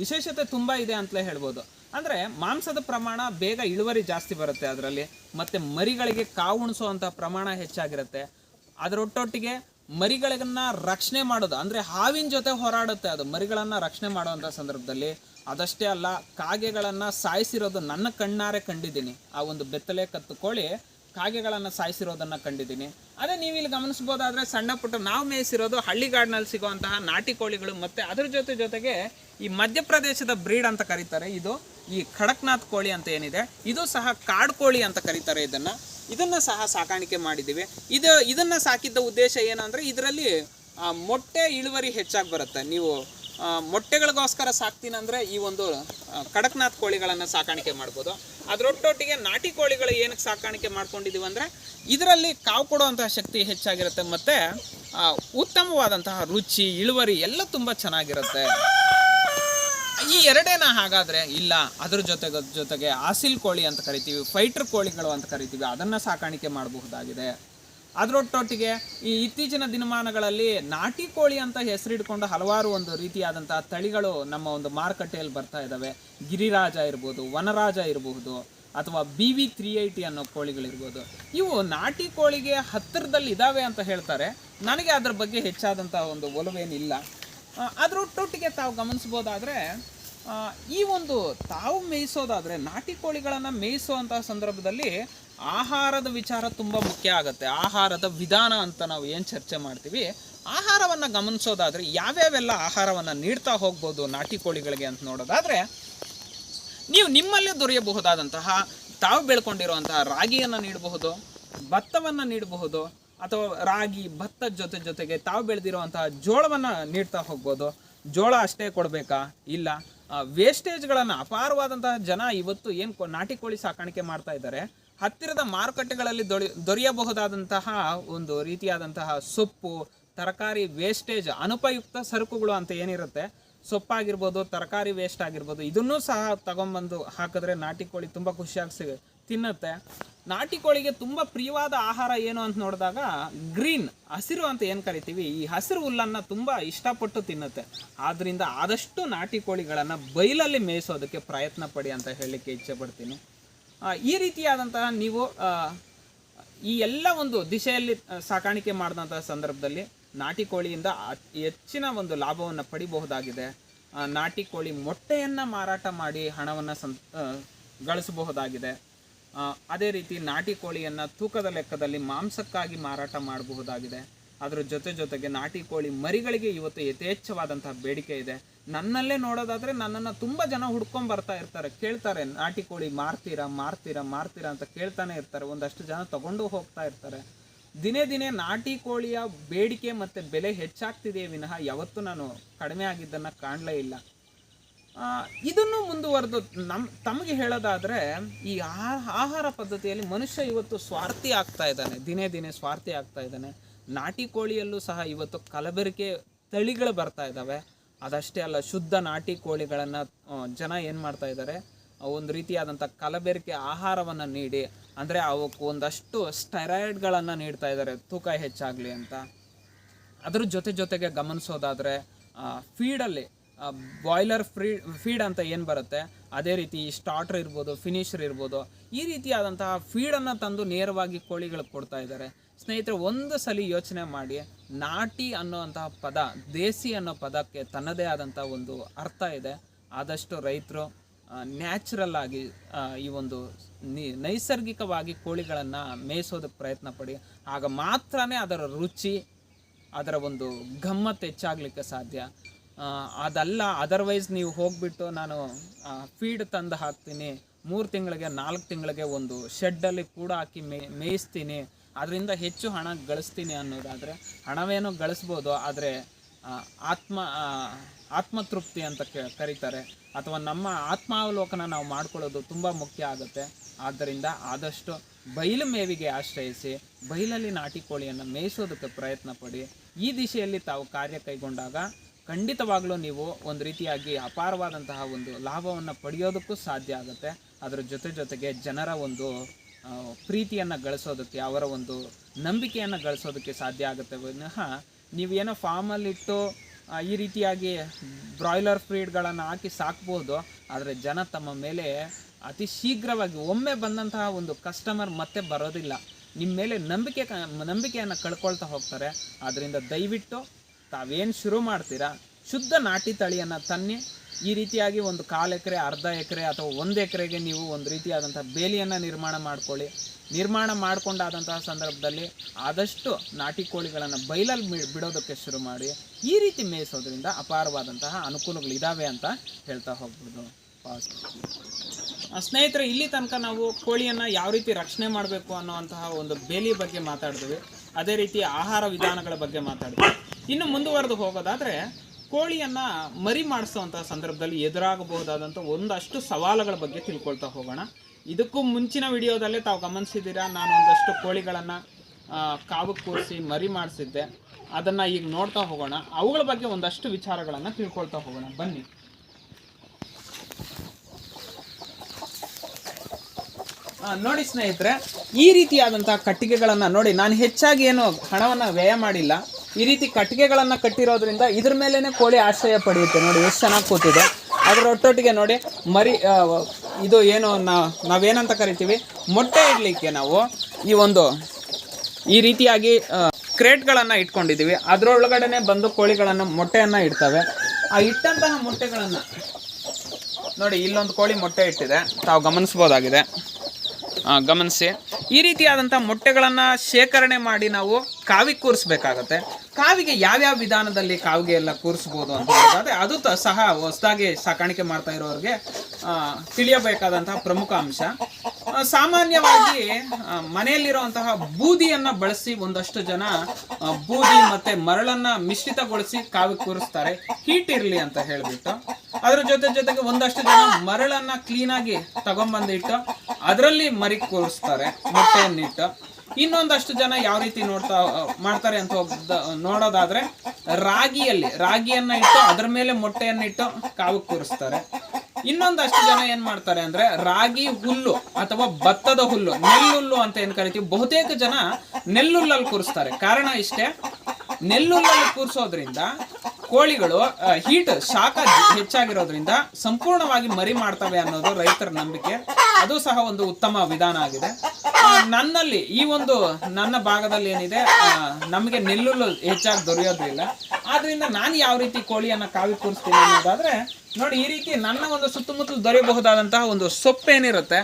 ವಿಶೇಷತೆ ತುಂಬ ಇದೆ ಅಂತಲೇ ಹೇಳ್ಬೋದು. ಅಂದರೆ ಮಾಂಸದ ಪ್ರಮಾಣ ಬೇಗ ಇಳುವರಿ ಜಾಸ್ತಿ ಬರುತ್ತೆ ಅದರಲ್ಲಿ, ಮತ್ತು ಮರಿಗಳಿಗೆ ಕಾವು ಉಣಿಸುವಂಥ ಪ್ರಮಾಣ ಹೆಚ್ಚಾಗಿರುತ್ತೆ. ಅದರೊಟ್ಟೊಟ್ಟಿಗೆ ಮರಿಗಳನ್ನು ರಕ್ಷಣೆ ಮಾಡೋದು, ಅಂದರೆ ಹಾವಿನ ಜೊತೆ ಹೋರಾಡುತ್ತೆ ಅದು, ಮರಿಗಳನ್ನು ರಕ್ಷಣೆ ಮಾಡುವಂಥ ಸಂದರ್ಭದಲ್ಲಿ. ಅದಷ್ಟೇ ಅಲ್ಲ, ಕಾಗೆಗಳನ್ನು ಸಾಯಿಸಿರೋದು ನನ್ನ ಕಣ್ಣಾರೆ ಕಂಡಿದ್ದೀನಿ. ಆ ಒಂದು ಬೆತ್ತಲೆ ಕತ್ತು ಕೋಳಿ ಕಾಗೆಗಳನ್ನು ಸಾಯಿಸಿರೋದನ್ನು ಕಂಡಿದ್ದೀನಿ. ಅದೇ ನೀವು ಇಲ್ಲಿ ಗಮನಿಸ್ಬೋದಾದ್ರೆ ಸಣ್ಣ ಪುಟ್ಟ ನಾವು ಮೇಯಿಸಿರೋದು ಹಳ್ಳಿಗಾಡಿನಲ್ಲಿ ಸಿಗುವಂತಹ ನಾಟಿ ಕೋಳಿಗಳು ಮತ್ತು ಅದ್ರ ಜೊತೆ ಜೊತೆಗೆ ಈ ಮಧ್ಯಪ್ರದೇಶದ ಬ್ರೀಡ್ ಅಂತ ಕರೀತಾರೆ. ಇದು ಈ ಖಡಕ್ನಾಥ್ ಕೋಳಿ ಅಂತ ಏನಿದೆ, ಇದು ಸಹ ಕಾಡು ಕೋಳಿ ಅಂತ ಕರೀತಾರೆ ಇದನ್ನು. ಇದನ್ನು ಸಹ ಸಾಕಾಣಿಕೆ ಮಾಡಿದ್ದೀವಿ ಇದು, ಇದನ್ನು ಸಾಕಿದ್ದ ಉದ್ದೇಶ ಏನು ಅಂದ್ರೆ ಇದರಲ್ಲಿ ಮೊಟ್ಟೆ ಇಳುವರಿ ಹೆಚ್ಚಾಗಿ ಬರುತ್ತೆ. ನೀವು ಮೊಟ್ಟೆಗಳಿಗೋಸ್ಕರ ಸಾಕ್ತೀನಂದರೆ ಈ ಒಂದು ಕಡಕ್ನಾಥ್ ಕೋಳಿಗಳನ್ನು ಸಾಕಾಣಿಕೆ ಮಾಡ್ಬೋದು. ಅದರೊಟ್ಟೊಟ್ಟಿಗೆ ನಾಟಿ ಕೋಳಿಗಳು ಏನಕ್ಕೆ ಸಾಕಾಣಿಕೆ ಮಾಡ್ಕೊಂಡಿದ್ದೀವಿ ಅಂದರೆ ಇದರಲ್ಲಿ ಕಾವು ಕೊಡುವಂತಹ ಶಕ್ತಿ ಹೆಚ್ಚಾಗಿರುತ್ತೆ ಮತ್ತು ಉತ್ತಮವಾದಂತಹ ರುಚಿ, ಇಳುವರಿ ಎಲ್ಲ ತುಂಬ ಚೆನ್ನಾಗಿರುತ್ತೆ. ಈ ಎರಡೇನ ಹಾಗಾದರೆ ಇಲ್ಲ, ಅದ್ರ ಜೊತೆಗೆ ಜೊತೆಗೆ ಆಸಿಲ್ ಕೋಳಿ ಅಂತ ಕರಿತೀವಿ, ಫೈಟರ್ ಕೋಳಿಗಳು ಅಂತ ಕರಿತೀವಿ, ಅದನ್ನು ಸಾಕಾಣಿಕೆ ಮಾಡಬಹುದಾಗಿದೆ. ಅದರೊಟ್ಟೊಟ್ಟಿಗೆ ಈ ಇತ್ತೀಚಿನ ದಿನಮಾನಗಳಲ್ಲಿ ನಾಟಿ ಕೋಳಿ ಅಂತ ಹೆಸರಿಡ್ಕೊಂಡು ಹಲವಾರು ಒಂದು ರೀತಿಯಾದಂತಹ ತಳಿಗಳು ನಮ್ಮ ಒಂದು ಮಾರುಕಟ್ಟೆಯಲ್ಲಿ ಬರ್ತಾ ಇದ್ದಾವೆ. ಗಿರಿರಾಜ ಇರ್ಬೋದು, ವನರಾಜ ಇರಬಹುದು ಅಥವಾ ಬಿ ವಿ ತ್ರೀ ಏಯ್ಟಿ ಅನ್ನೋ ಕೋಳಿಗಳಿರ್ಬೋದು. ಇವು ನಾಟಿ ಕೋಳಿಗೆ ಹತ್ತಿರದಲ್ಲಿ ಇದ್ದಾವೆ ಅಂತ ಹೇಳ್ತಾರೆ. ನನಗೆ ಅದರ ಬಗ್ಗೆ ಹೆಚ್ಚಾದಂಥ ಒಂದು ಒಲವೇನಿಲ್ಲ. ಅದರೊಟ್ಟೊಟ್ಟಿಗೆ ತಾವು ಗಮನಿಸ್ಬೋದಾದ್ರೆ ಈ ಒಂದು ತಾವು ಮೇಯಿಸೋದಾದರೆ ನಾಟಿ ಕೋಳಿಗಳನ್ನು ಮೇಯಿಸುವಂತಹ ಸಂದರ್ಭದಲ್ಲಿ ಆಹಾರದ ವಿಚಾರ ತುಂಬ ಮುಖ್ಯ ಆಗುತ್ತೆ. ಆಹಾರದ ವಿಧಾನ ಅಂತ ನಾವು ಏನು ಚರ್ಚೆ ಮಾಡ್ತೀವಿ? ಆಹಾರವನ್ನು ಗಮನಿಸೋದಾದರೆ ಯಾವ್ಯಾವೆಲ್ಲ ಆಹಾರವನ್ನು ನೀಡ್ತಾ ಹೋಗ್ಬೋದು ನಾಟಿ ಕೋಳಿಗಳಿಗೆ ಅಂತ ನೋಡೋದಾದರೆ, ನೀವು ನಿಮ್ಮಲ್ಲೇ ದೊರೆಯಬಹುದಾದಂತಹ ತಾವು ಬೆಳ್ಕೊಂಡಿರುವಂತಹ ರಾಗಿಯನ್ನು ನೀಡಬಹುದು, ಭತ್ತವನ್ನು ನೀಡಬಹುದು, ಅಥವಾ ರಾಗಿ ಭತ್ತದ ಜೊತೆ ಜೊತೆಗೆ ತಾವು ಬೆಳೆದಿರುವಂತಹ ಜೋಳವನ್ನು ನೀಡ್ತಾ ಹೋಗ್ಬೋದು. ಜೋಳ ಅಷ್ಟೇ ಕೊಡಬೇಕಾ? ಇಲ್ಲ. ವೇಸ್ಟೇಜ್ಗಳನ್ನು ಅಪಾರವಾದಂತಹ ಜನ ಇವತ್ತು ಏನು ನಾಟಿ ಕೋಳಿ ಸಾಕಾಣಿಕೆ ಮಾಡ್ತಾ ಇದ್ದಾರೆ. ಹತ್ತಿರದ ಮಾರುಕಟ್ಟೆಗಳಲ್ಲಿ ದೊರೆ ದೊರೆಯಬಹುದಾದಂತಹ ಒಂದು ರೀತಿಯಾದಂತಹ ಸೊಪ್ಪು, ತರಕಾರಿ ವೇಸ್ಟೇಜ್ ಅನುಪಯುಕ್ತ ಸರಕುಗಳು ಅಂತ ಏನಿರುತ್ತೆ? ಸೊಪ್ಪಾಗಿರ್ಬೋದು, ತರಕಾರಿ ವೇಸ್ಟ್ ಆಗಿರ್ಬೋದು, ಇದನ್ನೂ ಸಹ ತಗೊಂಬಂದು ಹಾಕಿದ್ರೆ ನಾಟಿ ಕೋಳಿ ತುಂಬ ಖುಷಿಯಾಗಿ ಸಿಗ ತಿನ್ನುತ್ತೆ. ನಾಟಿ ಕೋಳಿಗೆ ತುಂಬ ಪ್ರಿಯವಾದ ಆಹಾರ ಏನು ಅಂತ ನೋಡಿದಾಗ ಗ್ರೀನ್, ಹಸಿರು ಅಂತ ಏನು ಕರಿತೀವಿ? ಈ ಹಸಿರು ಹುಲ್ಲನ್ನು ತುಂಬ ಇಷ್ಟಪಟ್ಟು ತಿನ್ನುತ್ತೆ. ಆದ್ದರಿಂದ ಆದಷ್ಟು ನಾಟಿ ಕೋಳಿಗಳನ್ನು ಬೈಲಲ್ಲಿ ಮೇಯಿಸೋದಕ್ಕೆ ಪ್ರಯತ್ನ ಪಡಿ ಅಂತ ಹೇಳಲಿಕ್ಕೆ ಇಚ್ಛೆ ಪಡ್ತೀನಿ. ಈ ರೀತಿಯಾದಂತಹ ನೀವು ಈ ಎಲ್ಲ ಒಂದು ದಿಶೆಯಲ್ಲಿ ಸಾಕಾಣಿಕೆ ಮಾಡಿದಂತಹ ಸಂದರ್ಭದಲ್ಲಿ ನಾಟಿ ಕೋಳಿಯಿಂದ ಹೆಚ್ಚಿನ ಒಂದು ಲಾಭವನ್ನು ಪಡಿಬಹುದಾಗಿದೆ. ನಾಟಿ ಕೋಳಿ ಮೊಟ್ಟೆಯನ್ನು ಮಾರಾಟ ಮಾಡಿ ಹಣವನ್ನು ಸಂ ಗಳಿಸಬಹುದಾಗಿದೆ. ಅದೇ ರೀತಿ ನಾಟಿ ಕೋಳಿಯನ್ನು ತೂಕದ ಲೆಕ್ಕದಲ್ಲಿ ಮಾಂಸಕ್ಕಾಗಿ ಮಾರಾಟ ಮಾಡಬಹುದಾಗಿದೆ. ಅದರ ಜೊತೆ ಜೊತೆಗೆ ನಾಟಿ ಕೋಳಿ ಮರಿಗಳಿಗೆ ಇವತ್ತು ಯಥೇಚ್ಛವಾದಂತಹ ಬೇಡಿಕೆ ಇದೆ. ನನ್ನಲ್ಲೇ ನೋಡೋದಾದ್ರೆ ನನ್ನನ್ನು ತುಂಬ ಜನ ಹುಡ್ಕೊಂಡ್ ಬರ್ತಾ ಇರ್ತಾರೆ, ಕೇಳ್ತಾರೆ, ನಾಟಿ ಕೋಳಿ ಮಾರ್ತೀರಾ ಮಾರ್ತೀರಾ ಮಾರ್ತೀರಾ ಅಂತ ಕೇಳ್ತಾನೆ ಇರ್ತಾರೆ, ಒಂದಷ್ಟು ಜನ ತಗೊಂಡು ಹೋಗ್ತಾ ಇರ್ತಾರೆ. ದಿನೇ ದಿನೇ ನಾಟಿ ಕೋಳಿಯ ಬೇಡಿಕೆ ಮತ್ತು ಬೆಲೆ ಹೆಚ್ಚಾಗ್ತಿದೆ ವಿನಃ ಯಾವತ್ತೂ ನಾನು ಕಡಿಮೆ ಆಗಿದ್ದನ್ನು ಕಾಣಲೇ ಇಲ್ಲ. ಇದನ್ನು ಮುಂದುವರೆದು ನಮ್ಮ ತಮಗೆ ಹೇಳೋದಾದ್ರೆ ಈ ಆಹಾ- ಆಹಾರ ಪದ್ಧತಿಯಲ್ಲಿ ಮನುಷ್ಯ ಇವತ್ತು ಸ್ವಾರ್ಥಿ ಆಗ್ತಾ ಇದ್ದಾನೆ, ದಿನೇ ದಿನೇ ಸ್ವಾರ್ಥಿ ಆಗ್ತಾ ಇದ್ದಾನೆ. ನಾಟಿ ಕೋಳಿಯಲ್ಲೂ ಸಹ ಇವತ್ತು ಕಲಬೆರಕೆ ತಳಿಗಳು ಬರ್ತಾ ಇದ್ದಾವೆ. ಅದಷ್ಟೇ ಅಲ್ಲ, ಶುದ್ಧ ನಾಟಿ ಕೋಳಿಗಳನ್ನು ಜನ ಏನು ಮಾಡ್ತಾ ಇದ್ದಾರೆ ಒಂದು ರೀತಿಯಾದಂಥ ಕಲಬೆರಕೆ ಆಹಾರವನ್ನು ನೀಡಿ, ಅಂದರೆ ಅವಕ್ಕೆ ಒಂದಷ್ಟು ಸ್ಟೆರಾಯ್ಡ್ಗಳನ್ನು ನೀಡ್ತಾ ಇದ್ದಾರೆ ತೂಕ ಹೆಚ್ಚಾಗಲಿ ಅಂತ. ಅದ್ರ ಜೊತೆ ಜೊತೆಗೆ ಗಮನಿಸೋದಾದರೆ ಫೀಡಲ್ಲಿ ಬಾಯ್ಲರ್ ಫ್ರೀ ಫೀಡ್ ಅಂತ ಏನು ಬರುತ್ತೆ, ಅದೇ ರೀತಿ ಸ್ಟಾರ್ಟರ್ ಇರ್ಬೋದು ಫಿನಿಷರ್ ಇರ್ಬೋದು, ಈ ರೀತಿಯಾದಂತಹ ಫೀಡನ್ನು ತಂದು ನೇರವಾಗಿ ಕೋಳಿಗಳಿಗೆ ಕೊಡ್ತಾ ಇದ್ದಾರೆ ಸ್ನೇಹಿತರೆ, ಒಂದು ಸಲ ಯೋಚನೆ ಮಾಡಿ. ನಾಟಿ ಅನ್ನೋವಂತಹ ಪದ, ದೇಸಿ ಅನ್ನೋ ಪದಕ್ಕೆ ತನ್ನದೇ ಆದಂಥ ಒಂದು ಅರ್ಥ ಇದೆ. ಆದಷ್ಟು ರೈತರು ನ್ಯಾಚುರಲ್ ಆಗಿ ಈ ಒಂದು ನೈಸರ್ಗಿಕವಾಗಿ ಕೋಳಿಗಳನ್ನು ಮೇಯಿಸೋದಕ್ಕೆ ಪ್ರಯತ್ನ ಪಡಿ. ಆಗ ಮಾತ್ರನೇ ಅದರ ರುಚಿ, ಅದರ ಒಂದು ಗಮ್ಮತ್ ಹೆಚ್ಚಾಗಲಿಕ್ಕೆ ಸಾಧ್ಯ. ಅದಲ್ಲ ಅದರ್ವೈಸ್ ನೀವು ಹೋಗ್ಬಿಟ್ಟು ನಾನು ಫೀಡ್ ತಂದು ಹಾಕ್ತೀನಿ. ಮೂರು ತಿಂಗಳಿಗೆ, ನಾಲ್ಕು ತಿಂಗಳಿಗೆ ಒಂದು ಶೆಡ್ಡಲ್ಲಿ ಕೂಡ ಹಾಕಿ ಮೇ, ಮೇಯಿಸ್ತೀನಿ. ಅದರಿಂದ ಹೆಚ್ಚು ಹಣ ಗಳಿಸ್ತೀನಿ ಅನ್ನೋದಾದರೆ ಹಣವೇನೋ ಗಳಿಸ್ಬೋದು, ಆದರೆ ಆತ್ಮ ಆತ್ಮತೃಪ್ತಿ ಅಂತ ಕರೀತಾರೆ. ಅಥವಾ ನಮ್ಮ ಆತ್ಮಾವಲೋಕನ ನಾವು ಮಾಡ್ಕೊಳ್ಳೋದು ತುಂಬ ಮುಖ್ಯ ಆಗುತ್ತೆ. ಆದ್ದರಿಂದ ಆದಷ್ಟು ಬೈಲು ಮೇವಿಗೆ ಆಶ್ರಯಿಸಿ, ಬೈಲಲ್ಲಿ ನಾಟಿ ಕೋಳಿಯನ್ನು ಮೇಯಿಸೋದಕ್ಕೆ ಪ್ರಯತ್ನ ಪಡಿ. ಈ ದಿಶೆಯಲ್ಲಿ ತಾವು ಕಾರ್ಯ ಕೈಗೊಂಡಾಗ ಖಂಡಿತವಾಗಲೂ ನೀವು ಒಂದು ರೀತಿಯಾಗಿ ಅಪಾರವಾದಂತಹ ಒಂದು ಲಾಭವನ್ನು ಪಡೆಯೋದಕ್ಕೂ ಸಾಧ್ಯ ಆಗುತ್ತೆ. ಅದರ ಜೊತೆ ಜೊತೆಗೆ ಜನರ ಒಂದು ಪ್ರೀತಿಯನ್ನು ಗಳಿಸೋದಕ್ಕೆ, ಅವರ ಒಂದು ನಂಬಿಕೆಯನ್ನು ಗಳಿಸೋದಕ್ಕೆ ಸಾಧ್ಯ ಆಗುತ್ತೆ. ವಿನಃ ನೀವೇನೋ ಫಾರ್ಮಲ್ಲಿಟ್ಟು ಈ ರೀತಿಯಾಗಿ ಬ್ರಾಯ್ಲರ್ ಫ್ರೀಡ್ಗಳನ್ನು ಹಾಕಿ ಸಾಕ್ಬೋದು, ಆದರೆ ಜನ ತಮ್ಮ ಮೇಲೆ ಅತಿ ಶೀಘ್ರವಾಗಿ ಒಮ್ಮೆ ಬಂದಂತಹ ಒಂದು ಕಸ್ಟಮರ್ ಮತ್ತೆ ಬರೋದಿಲ್ಲ. ನಿಮ್ಮ ಮೇಲೆ ನಂಬಿಕೆ ನಂಬಿಕೆಯನ್ನು ಕಳ್ಕೊಳ್ತಾ ಹೋಗ್ತಾರೆ. ಆದ್ದರಿಂದ ದಯವಿಟ್ಟು ತಾವೇನು ಶುರು ಮಾಡ್ತೀರಾ, ಶುದ್ಧ ನಾಟಿ ತಳಿಯನ್ನು ತನ್ನಿ ಈ ರೀತಿಯಾಗಿ ಒಂದು ಕಾಲು ಎಕರೆ, ಅರ್ಧ ಎಕರೆ ಅಥವಾ ಒಂದು ಎಕರೆಗೆ ನೀವು ಒಂದು ರೀತಿಯಾದಂಥ ಬೇಲಿಯನ್ನು ನಿರ್ಮಾಣ ಮಾಡ್ಕೊಳ್ಳಿ. ನಿರ್ಮಾಣ ಮಾಡಿಕೊಂಡಾದಂತಹ ಸಂದರ್ಭದಲ್ಲಿ ಆದಷ್ಟು ನಾಟಿ ಕೋಳಿಗಳನ್ನು ಬೈಲಲ್ಲಿ ಬಿಡೋದಕ್ಕೆ ಶುರು ಮಾಡಿ, ಈ ರೀತಿ ಮೇಯಿಸೋದ್ರಿಂದ ಅಪಾರವಾದಂತಹ ಅನುಕೂಲಗಳಿದ್ದಾವೆ ಅಂತ ಹೇಳ್ತಾ ಹೋಗ್ಬೋದು. ಸ್ನೇಹಿತರೆ, ಇಲ್ಲಿ ತನಕ ನಾವು ಕೋಳಿಯನ್ನು ಯಾವ ರೀತಿ ರಕ್ಷಣೆ ಮಾಡಬೇಕು ಅನ್ನುವಂತಹ ಒಂದು ಬೇಲಿ ಬಗ್ಗೆ ಮಾತಾಡಿದ್ವಿ ಅದೇ ರೀತಿ ಆಹಾರ ವಿಧಾನಗಳ ಬಗ್ಗೆ ಮಾತಾಡಿದ್ವಿ ಇನ್ನು ಮುಂದುವರೆದು ಹೋಗೋದಾದ್ರೆ ಕೋಳಿಯನ್ನ ಮರಿ ಮಾಡಿಸುವಂತಹ ಸಂದರ್ಭದಲ್ಲಿ ಎದುರಾಗಬಹುದಾದಂಥ ಒಂದಷ್ಟು ಸವಾಲುಗಳ ಬಗ್ಗೆ ತಿಳ್ಕೊಳ್ತಾ ಹೋಗೋಣ. ಇದಕ್ಕೂ ಮುಂಚಿನ ವಿಡಿಯೋದಲ್ಲೇ ತಾವು ಗಮನಿಸಿದ್ದೀರಾ? ನಾನು ಒಂದಷ್ಟು ಕೋಳಿಗಳನ್ನು ಕಾವು ಕೂರಿಸಿ ಮರಿ ಮಾಡಿಸಿದ್ದೆ. ಅದನ್ನು ಈಗ ನೋಡ್ತಾ ಹೋಗೋಣ. ಅವುಗಳ ಬಗ್ಗೆ ಒಂದಷ್ಟು ವಿಚಾರಗಳನ್ನು ತಿಳ್ಕೊಳ್ತಾ ಹೋಗೋಣ. ಬನ್ನಿ. ನೋಡಿ ಸ್ನೇಹಿತರೆ, ಈ ರೀತಿಯಾದಂತಹ ಕಟ್ಟಿಗೆಗಳನ್ನು ನೋಡಿ, ನಾನು ಹೆಚ್ಚಾಗಿ ಏನು ಹಣವನ್ನು ವ್ಯಯ ಮಾಡಿಲ್ಲ. ಈ ರೀತಿ ಕಟ್ಟಿಗೆಗಳನ್ನು ಕಟ್ಟಿರೋದ್ರಿಂದ ಇದ್ರ ಮೇಲೇ ಕೋಳಿ ಆಶ್ರಯ ಪಡೆಯುತ್ತೆ. ನೋಡಿ ಎಷ್ಟು ಚೆನ್ನಾಗಿ ಕೂತಿದೆ. ಅದರ ಒಟ್ಟೊಟ್ಟಿಗೆ ನೋಡಿ ಮರಿ ಇದು ಏನು ನಾವೇನಂತ ಕರಿತೀವಿ? ಮೊಟ್ಟೆ ಇಡಲಿಕ್ಕೆ ನಾವು ಈ ಒಂದು, ಈ ರೀತಿಯಾಗಿ ಕ್ರೇಟ್ಗಳನ್ನು ಇಟ್ಕೊಂಡಿದ್ದೀವಿ. ಅದರೊಳಗಡೆನೆ ಬಂದು ಕೋಳಿಗಳನ್ನು ಮೊಟ್ಟೆಯನ್ನು ಇಡ್ತವೆ. ಆ ಇಟ್ಟಂತಹ ಮೊಟ್ಟೆಗಳನ್ನು ನೋಡಿ, ಇಲ್ಲೊಂದು ಕೋಳಿ ಮೊಟ್ಟೆ ಇಟ್ಟಿದೆ. ತಾವು ಗಮನಿಸ್ಬೋದಾಗಿದೆ. ಗಮನಿಸಿ. ಈ ರೀತಿಯಾದಂಥ ಮೊಟ್ಟೆಗಳನ್ನು ಶೇಖರಣೆ ಮಾಡಿ ನಾವು ಕಾವಿ ಕೂರಿಸ್ಬೇಕಾಗತ್ತೆ. ಕಾವಿಗೆ ಯಾವ್ಯಾವ ವಿಧಾನದಲ್ಲಿ ಕಾವಿಗೆ ಎಲ್ಲ ಕೂರಿಸ್ಬೋದು ಅಂತ ಹೇಳಿದ್ರೆ ಅದು ಸಹ ಹೊಸದಾಗಿ ಸಾಕಾಣಿಕೆ ಮಾಡ್ತಾ ಇರೋರಿಗೆ ತಿಳಿಯಬೇಕಾದಂತಹ ಪ್ರಮುಖ ಅಂಶ. ಸಾಮಾನ್ಯವಾಗಿ ಮನೆಯಲ್ಲಿರುವಂತಹ ಬೂದಿಯನ್ನು ಬಳಸಿ ಒಂದಷ್ಟು ಜನ ಬೂದಿ ಮತ್ತೆ ಮರಳನ್ನ ಮಿಶ್ರಿತಗೊಳಿಸಿ ಕಾವಿಗೆ ಕೂರಿಸ್ತಾರೆ. ಹೀಟ್ ಇರಲಿ ಅಂತ ಹೇಳ್ಬಿಟ್ಟು. ಅದ್ರ ಜೊತೆ ಜೊತೆಗೆ ಒಂದಷ್ಟು ಜನ ಮರಳನ್ನ ಕ್ಲೀನಾಗಿ ತಗೊಂಬಂದಿಟ್ಟು ಅದರಲ್ಲಿ ಮರಿ ಕೂರಿಸ್ತಾರೆ, ಮೊಟ್ಟೆಯನ್ನಿಟ್ಟು. ಇನ್ನೊಂದಷ್ಟು ಜನ ಯಾವ ರೀತಿ ನೋಡ್ತಾ ಮಾಡ್ತಾರೆ ಅಂತ ನೋಡೋದಾದ್ರೆ ರಾಗಿಯಲ್ಲಿ, ರಾಗಿಯನ್ನ ಇಟ್ಟು ಅದ್ರ ಮೇಲೆ ಮೊಟ್ಟೆಯನ್ನಿಟ್ಟು ಕಾವು ಕೂರಿಸ್ತಾರೆ. ಇನ್ನೊಂದಷ್ಟು ಜನ ಏನ್ ಮಾಡ್ತಾರೆ ಅಂದ್ರೆ ರಾಗಿ ಹುಲ್ಲು ಅಥವಾ ಭತ್ತದ ಹುಲ್ಲು, ನೆಲ್ಲುಲ್ಲು ಅಂತ ಏನ್ ಕರಿತೀವಿ, ಬಹುತೇಕ ಜನ ನೆಲ್ಲುಲ್ಲಲ್ಲಿ ಕೂರಿಸ್ತಾರೆ. ಕಾರಣ ಇಷ್ಟೇ ನೆಲ್ಲುಲ್ಲಲ್ಲಿ ಕೂರಿಸೋದ್ರಿಂದ ಕೋಳಿಗಳು ಹೀಟ್ ಶಾಖ ಹೆಚ್ಚಾಗಿರೋದ್ರಿಂದ ಸಂಪೂರ್ಣವಾಗಿ ಮರಿ ಮಾಡ್ತವೆ ಅನ್ನೋದು ರೈತರ ನಂಬಿಕೆ. ಅದು ಸಹ ಒಂದು ಉತ್ತಮ ವಿಧಾನ ಆಗಿದೆ. ನನ್ನಲ್ಲಿ ಈ ಒಂದು ನನ್ನ ಭಾಗದಲ್ಲಿ ಏನಿದೆ ನಮಗೆ ನೆಲ್ಲುಲ್ಲು ಹೆಚ್ಚಾಗಿ ದೊರೆಯೋದಿಲ್ಲ ಆದ್ರಿಂದ ನಾನು ಯಾವ ರೀತಿ ಕೋಳಿಯನ್ನ ಕಾವಿ ಕೂರಿಸ್ತೀನಿ ಅನ್ನೋದಾದ್ರೆ, ನೋಡಿ, ಈ ರೀತಿ ನನ್ನ ಒಂದು ಸುತ್ತಮುತ್ತಲು ದೊರೆಯಬಹುದಾದಂತಹ ಒಂದು ಸೊಪ್ಪೇನಿರುತ್ತೆ.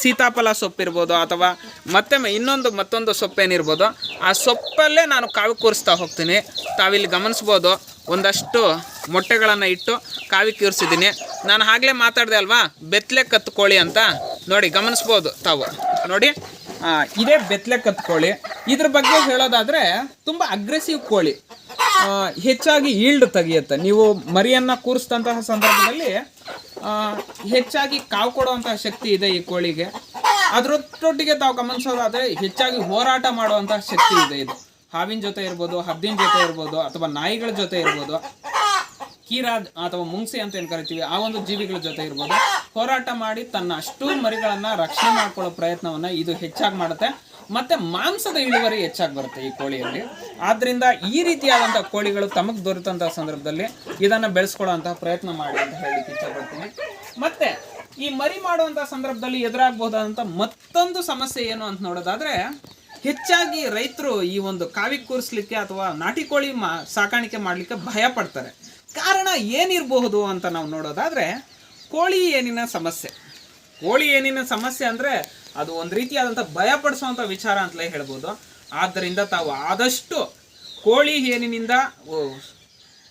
ಸೀತಾಫಲ ಸೊಪ್ಪಿರ್ಬೋದು ಅಥವಾ ಮತ್ತೆ ಇನ್ನೊಂದು ಮತ್ತೊಂದು ಸೊಪ್ಪೇನಿರ್ಬೋದು, ಆ ಸೊಪ್ಪಲ್ಲೇ ನಾನು ಕಾವಿ ಕೂರಿಸ್ತಾ ಹೋಗ್ತೀನಿ. ತಾವಿಲ್ಲಿ ಗಮನಿಸ್ಬೋದು, ಒಂದಷ್ಟು ಮೊಟ್ಟೆಗಳನ್ನು ಇಟ್ಟು ಕಾವಿ ಕೂರಿಸಿದ್ದೀನಿ. ನಾನು ಆಗಲೇ ಮಾತಾಡಿದೆ ಅಲ್ವಾ? ಬೆತ್ತಲೆ ಕತ್ತುಕೋಳಿ ಅಂತ. ನೋಡಿ, ಗಮನಿಸ್ಬೋದು ತಾವು. ನೋಡಿ ಇದೇ ಬೆತ್ತಲೆ ಕತ್ಕೋಳಿ ಇದ್ರ ಬಗ್ಗೆ ಹೇಳೋದಾದರೆ, ತುಂಬ ಅಗ್ರೆಸಿವ್ ಕೋಳಿ. ಹೆಚ್ಚಾಗಿ ಈಲ್ಡ್ ತೆಗೆಯುತ್ತೆ. ನೀವು ಮರಿಯನ್ನು ಕೂರಿಸಿದಂತಹ ಸಂದರ್ಭದಲ್ಲಿ ಹೆಚ್ಚಾಗಿ ಕಾವು ಕೊಡುವಂತಹ ಶಕ್ತಿ ಇದೆ ಈ ಕೋಳಿಗೆ. ಅದರೊಟ್ಟೊಟ್ಟಿಗೆ ತಾವು ಗಮನಿಸೋದಾದ್ರೆ ಹೆಚ್ಚಾಗಿ ಹೋರಾಟ ಮಾಡುವಂತಹ ಶಕ್ತಿ ಇದೆ ಇದು. ಹಾವಿನ ಜೊತೆ ಇರ್ಬೋದು, ಹದ್ದಿನ ಜೊತೆ ಇರ್ಬೋದು, ಅಥವಾ ನಾಯಿಗಳ ಜೊತೆ ಇರ್ಬೋದು ಕೀರಾದ್ ಅಥವಾ ಮುಂಗ್ಸಿ ಅಂತ ಏನು ಕರಿತೀವಿ, ಆ ಒಂದು ಜೀವಿಗಳ ಜೊತೆ ಇರ್ಬೋದು. ಹೋರಾಟ ಮಾಡಿ ತನ್ನ ಅಷ್ಟು ಮರಿಗಳನ್ನು ರಕ್ಷಣೆ ಮಾಡ್ಕೊಳ್ಳೋ ಪ್ರಯತ್ನವನ್ನ ಇದು ಹೆಚ್ಚಾಗಿ ಮಾಡುತ್ತೆ. ಮತ್ತೆ ಮಾಂಸದ ಇಳುವರಿ ಹೆಚ್ಚಾಗಿ ಬರುತ್ತೆ ಈ ಕೋಳಿಯಲ್ಲಿ. ಆದ್ರಿಂದ ಈ ರೀತಿಯಾದಂತಹ ಕೋಳಿಗಳು ತಮಗೆ ದೊರೆತಂತಹ ಸಂದರ್ಭದಲ್ಲಿ ಇದನ್ನ ಬೆಳೆಸ್ಕೊಳ್ಳುವಂತಹ ಪ್ರಯತ್ನ ಮಾಡಿ ಅಂತ ಹೇಳಲಿಕ್ಕೆ ಇಷ್ಟಪಡ್ತೀನಿ. ಮತ್ತೆ ಈ ಮರಿ ಮಾಡುವಂತಹ ಸಂದರ್ಭದಲ್ಲಿ ಎದುರಾಗಬಹುದಾದಂತ ಮತ್ತೊಂದು ಸಮಸ್ಯೆ ಏನು ಅಂತ ನೋಡೋದಾದ್ರೆ, ಹೆಚ್ಚಾಗಿ ರೈತರು ಈ ಒಂದು ಕಾವಿ ಕೂರಿಸ್ಲಿಕ್ಕೆ ಅಥವಾ ನಾಟಿ ಕೋಳಿ ಮಾ, ಸಾಕಾಣಿಕೆ ಮಾಡಲಿಕ್ಕೆ ಭಯ ಪಡ್ತಾರೆ. ಕಾರಣ ಏನಿರಬಹುದು ಅಂತ ನಾವು ನೋಡೋದಾದ್ರೆ, ಕೋಳಿ ಏನಿನ ಸಮಸ್ಯೆ. ಕೋಳಿ ಏನಿನ ಸಮಸ್ಯೆ ಅಂದ್ರೆ ಅದು ಒಂದು ರೀತಿಯಾದಂಥ ಭಯ ಪಡಿಸುವಂಥ ವಿಚಾರ ಅಂತಲೇ ಹೇಳ್ಬೋದು. ಆದ್ದರಿಂದ ತಾವು ಆದಷ್ಟು ಕೋಳಿ ಏನಿನಿಂದ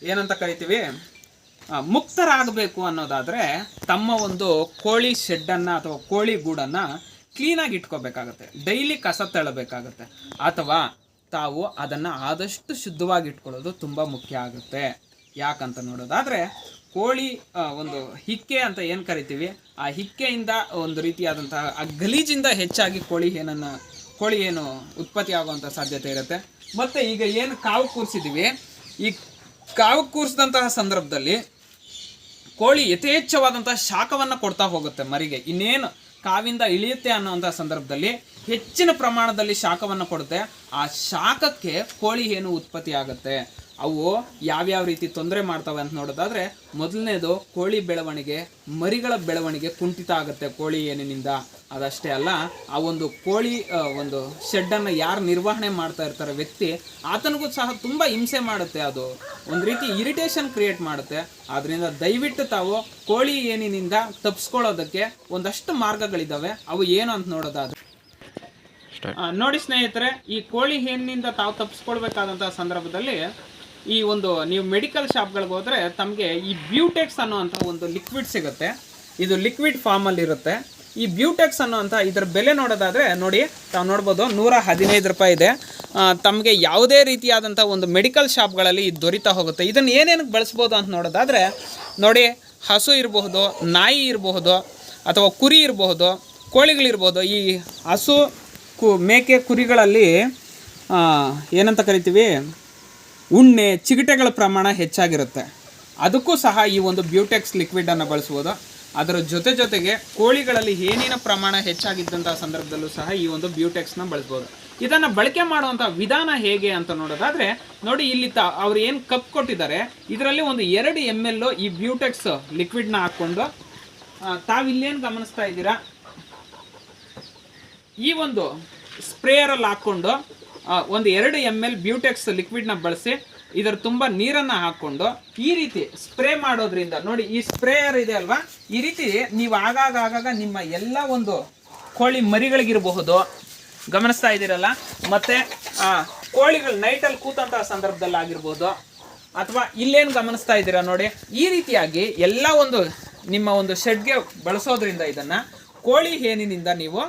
ಏನಂತ ಕರಿತೀವಿ ಮುಕ್ತರಾಗಬೇಕು ಅನ್ನೋದಾದ್ರೆ ತಮ್ಮ ಒಂದು ಕೋಳಿ ಶೆಡ್ಡನ್ನು ಅಥವಾ ಕೋಳಿ ಗೂಡನ್ನು ಕ್ಲೀನಾಗಿ ಇಟ್ಕೋಬೇಕಾಗತ್ತೆ. ಡೈಲಿ ಕಸ ತಳ್ಳಬೇಕಾಗತ್ತೆ. ಅಥವಾ ತಾವು ಅದನ್ನು ಆದಷ್ಟು ಶುದ್ಧವಾಗಿ ಇಟ್ಕೊಳ್ಳೋದು ತುಂಬ ಮುಖ್ಯ ಆಗುತ್ತೆ. ಯಾಕಂತ ನೋಡೋದಾದ್ರೆ ಕೋಳಿ ಒಂದು ಹಿಕ್ಕೆ ಅಂತ ಏನು ಕರಿತೀವಿ, ಆ ಹಿಕ್ಕೆಯಿಂದ ಒಂದು ರೀತಿಯಾದಂತಹ, ಆ ಗಲೀಜಿಂದ ಹೆಚ್ಚಾಗಿ ಕೋಳಿ ಏನನ್ನ, ಕೋಳಿ ಏನು ಉತ್ಪತ್ತಿ ಆಗುವಂಥ ಸಾಧ್ಯತೆ ಇರುತ್ತೆ. ಮತ್ತೆ ಈಗ ಏನು ಕಾವು ಕೂರಿಸಿದ್ದೀವಿ ಈ ಕಾವು ಕೂರಿಸಿದಂತಹ ಸಂದರ್ಭದಲ್ಲಿ ಕೋಳಿ ಯಥೇಚ್ಛವಾದಂತಹ ಶಾಖವನ್ನು ಕೊಡ್ತಾ ಹೋಗುತ್ತೆ ಮರಿಗೆ. ಇನ್ನೇನು ಕಾವಿಂದ ಇಳಿಯುತ್ತೆ ಅನ್ನುವಂಥ ಸಂದರ್ಭದಲ್ಲಿ ಹೆಚ್ಚಿನ ಪ್ರಮಾಣದಲ್ಲಿ ಶಾಖವನ್ನು ಕೊಡುತ್ತೆ. ಆ ಶಾಖಕ್ಕೆ ಕೋಳಿ ಏನು ಉತ್ಪತ್ತಿ ಆಗುತ್ತೆ? ಅವು ಯಾವ್ಯಾವ ರೀತಿ ತೊಂದರೆ ಮಾಡ್ತವೆ ಅಂತ ನೋಡೋದಾದ್ರೆ, ಮೊದಲನೇದು ಕೋಳಿ ಬೆಳವಣಿಗೆ, ಮರಿಗಳ ಬೆಳವಣಿಗೆ ಕುಂಠಿತ ಆಗುತ್ತೆ ಕೋಳಿ ಏನಿನಿಂದ. ಅದಷ್ಟೇ ಅಲ್ಲ, ಆ ಒಂದು ಕೋಳಿ ಒಂದು ಶೆಡ್ಡನ್ನು ಯಾರು ನಿರ್ವಹಣೆ ಮಾಡ್ತಾ ಇರ್ತಾರೆ ವ್ಯಕ್ತಿ, ಆತನಿಗೂ ಸಹ ತುಂಬ ಹಿಂಸೆ ಮಾಡುತ್ತೆ ಅದು. ಒಂದು ರೀತಿ ಇರಿಟೇಷನ್ ಕ್ರಿಯೇಟ್ ಮಾಡುತ್ತೆ. ಆದ್ದರಿಂದ ದಯವಿಟ್ಟು ತಾವು ಕೋಳಿ ಏನಿನಿಂದ ತಪ್ಪಿಸ್ಕೊಳ್ಳೋದಕ್ಕೆ ಒಂದಷ್ಟು ಮಾರ್ಗಗಳಿದ್ದಾವೆ ಅವು ಏನು ಅಂತ ನೋಡೋದಾದ್ರೆ ನೋಡಿ ಸ್ನೇಹಿತರೆ, ಈ ಕೋಳಿ ಹೆಣ್ಣಿಂದ ತಾವು ತಪ್ಪಿಸ್ಕೊಳ್ಬೇಕಾದಂತಹ ಸಂದರ್ಭದಲ್ಲಿ ಈ ಒಂದು ನೀವು ಮೆಡಿಕಲ್ ಶಾಪ್ಗಳಿಗೆ ಹೋದ್ರೆ ತಮಗೆ ಈ ಬ್ಯೂಟೆಕ್ಸ್ ಅನ್ನುವಂಥ ಒಂದು ಲಿಕ್ವಿಡ್ ಸಿಗುತ್ತೆ. ಇದು ಲಿಕ್ವಿಡ್ ಫಾರ್ಮಲ್ಲಿ ಇರುತ್ತೆ. ಈ ಬ್ಯೂಟೆಕ್ಸ್ ಅನ್ನುವಂಥ ಇದರ ಬೆಲೆ ನೋಡೋದಾದ್ರೆ ನೋಡಿ, ತಾವು ನೋಡ್ಬೋದು ನೂರ ಹದಿನೈದು ರೂಪಾಯಿ ಇದೆ. ತಮಗೆ ಯಾವುದೇ ರೀತಿಯಾದಂಥ ಒಂದು ಮೆಡಿಕಲ್ ಶಾಪ್ಗಳಲ್ಲಿ ಇದು ದೊರೀತಾ ಹೋಗುತ್ತೆ. ಇದನ್ನು ಏನೇನಕ್ಕೆ ಬಳಸ್ಬೋದು ಅಂತ ನೋಡೋದಾದ್ರೆ, ನೋಡಿ, ಹಸು ಇರಬಹುದು, ನಾಯಿ ಇರಬಹುದು, ಅಥವಾ ಕುರಿ ಇರಬಹುದು, ಕೋಳಿಗಳಿರ್ಬೋದು, ಈ ಹಸು ಕು ಮೇಕೆ ಕುರಿಗಳಲ್ಲಿ ಏನಂತ ಕರಿತೀವಿ? ಉಣ್ಣೆ ಚಿಗಟೆಗಳ ಪ್ರಮಾಣ ಹೆಚ್ಚಾಗಿರುತ್ತೆ. ಅದಕ್ಕೂ ಸಹ ಈ ಒಂದು ಬ್ಯೂಟೆಕ್ಸ್ ಲಿಕ್ವಿಡನ್ನು ಬಳಸ್ಬೋದು ಅದರ ಜೊತೆ ಜೊತೆಗೆ ಕೋಳಿಗಳಲ್ಲಿ ಏನಿನ ಪ್ರಮಾಣ ಹೆಚ್ಚಾಗಿದ್ದಂಥ ಸಂದರ್ಭದಲ್ಲೂ ಸಹ ಈ ಒಂದು ಬ್ಯೂಟೆಕ್ಸ್ನ ಬಳಸ್ಬೋದು. ಇದನ್ನು ಬಳಕೆ ಮಾಡುವಂಥ ವಿಧಾನ ಹೇಗೆ ಅಂತ ನೋಡೋದಾದರೆ, ನೋಡಿ ಇಲ್ಲಿ ತ, ಅವ್ರು ಏನು ಕಪ್ ಕೊಟ್ಟಿದ್ದಾರೆ, ಇದರಲ್ಲಿ ಒಂದು ಎರಡು ಎಂ ಎಲ್ ಈ ಬ್ಯೂಟೆಕ್ಸ್ ಲಿಕ್ವಿಡ್ನ ಹಾಕ್ಕೊಂಡು ತಾವಿಲ್ಲೇನು ಗಮನಿಸ್ತಾ ಇದ್ದೀರಾ? ಈ ಒಂದು ಸ್ಪ್ರೇಯರಲ್ಲಿ ಹಾಕ್ಕೊಂಡು ಒಂದು ಎರಡು ಎಂ ಎಲ್ ಬ್ಯೂಟೆಕ್ಸ್ ಲಿಕ್ವಿಡ್ನ ಬಳಸಿ ಇದರ ತುಂಬ ನೀರನ್ನು ಹಾಕ್ಕೊಂಡು ಈ ರೀತಿ ಸ್ಪ್ರೇ ಮಾಡೋದ್ರಿಂದ, ನೋಡಿ ಈ ಸ್ಪ್ರೇಯರ್ ಇದೆ ಅಲ್ವಾ? ಈ ರೀತಿ ನೀವು ಆಗಾಗ ಆಗಾಗ ನಿಮ್ಮ ಎಲ್ಲ ಒಂದು ಕೋಳಿ ಮರಿಗಳಿಗಿರಬಹುದು. ಗಮನಿಸ್ತಾ ಇದ್ದೀರಲ್ಲ? ಮತ್ತೆ ಕೋಳಿಗಳು ನೈಟಲ್ಲಿ ಕೂತಂತಹ ಸಂದರ್ಭದಲ್ಲಿ ಆಗಿರ್ಬೋದು. ಅಥವಾ ಇಲ್ಲೇನು ಗಮನಿಸ್ತಾ ಇದ್ದೀರಾ ನೋಡಿ? ಈ ರೀತಿಯಾಗಿ ಎಲ್ಲ ಒಂದು ನಿಮ್ಮ ಒಂದು ಶೆಡ್ಗೆ ಬಳಸೋದ್ರಿಂದ ಇದನ್ನ ಕೋಳಿ ಹೇನಿನಿಂದ ನೀವು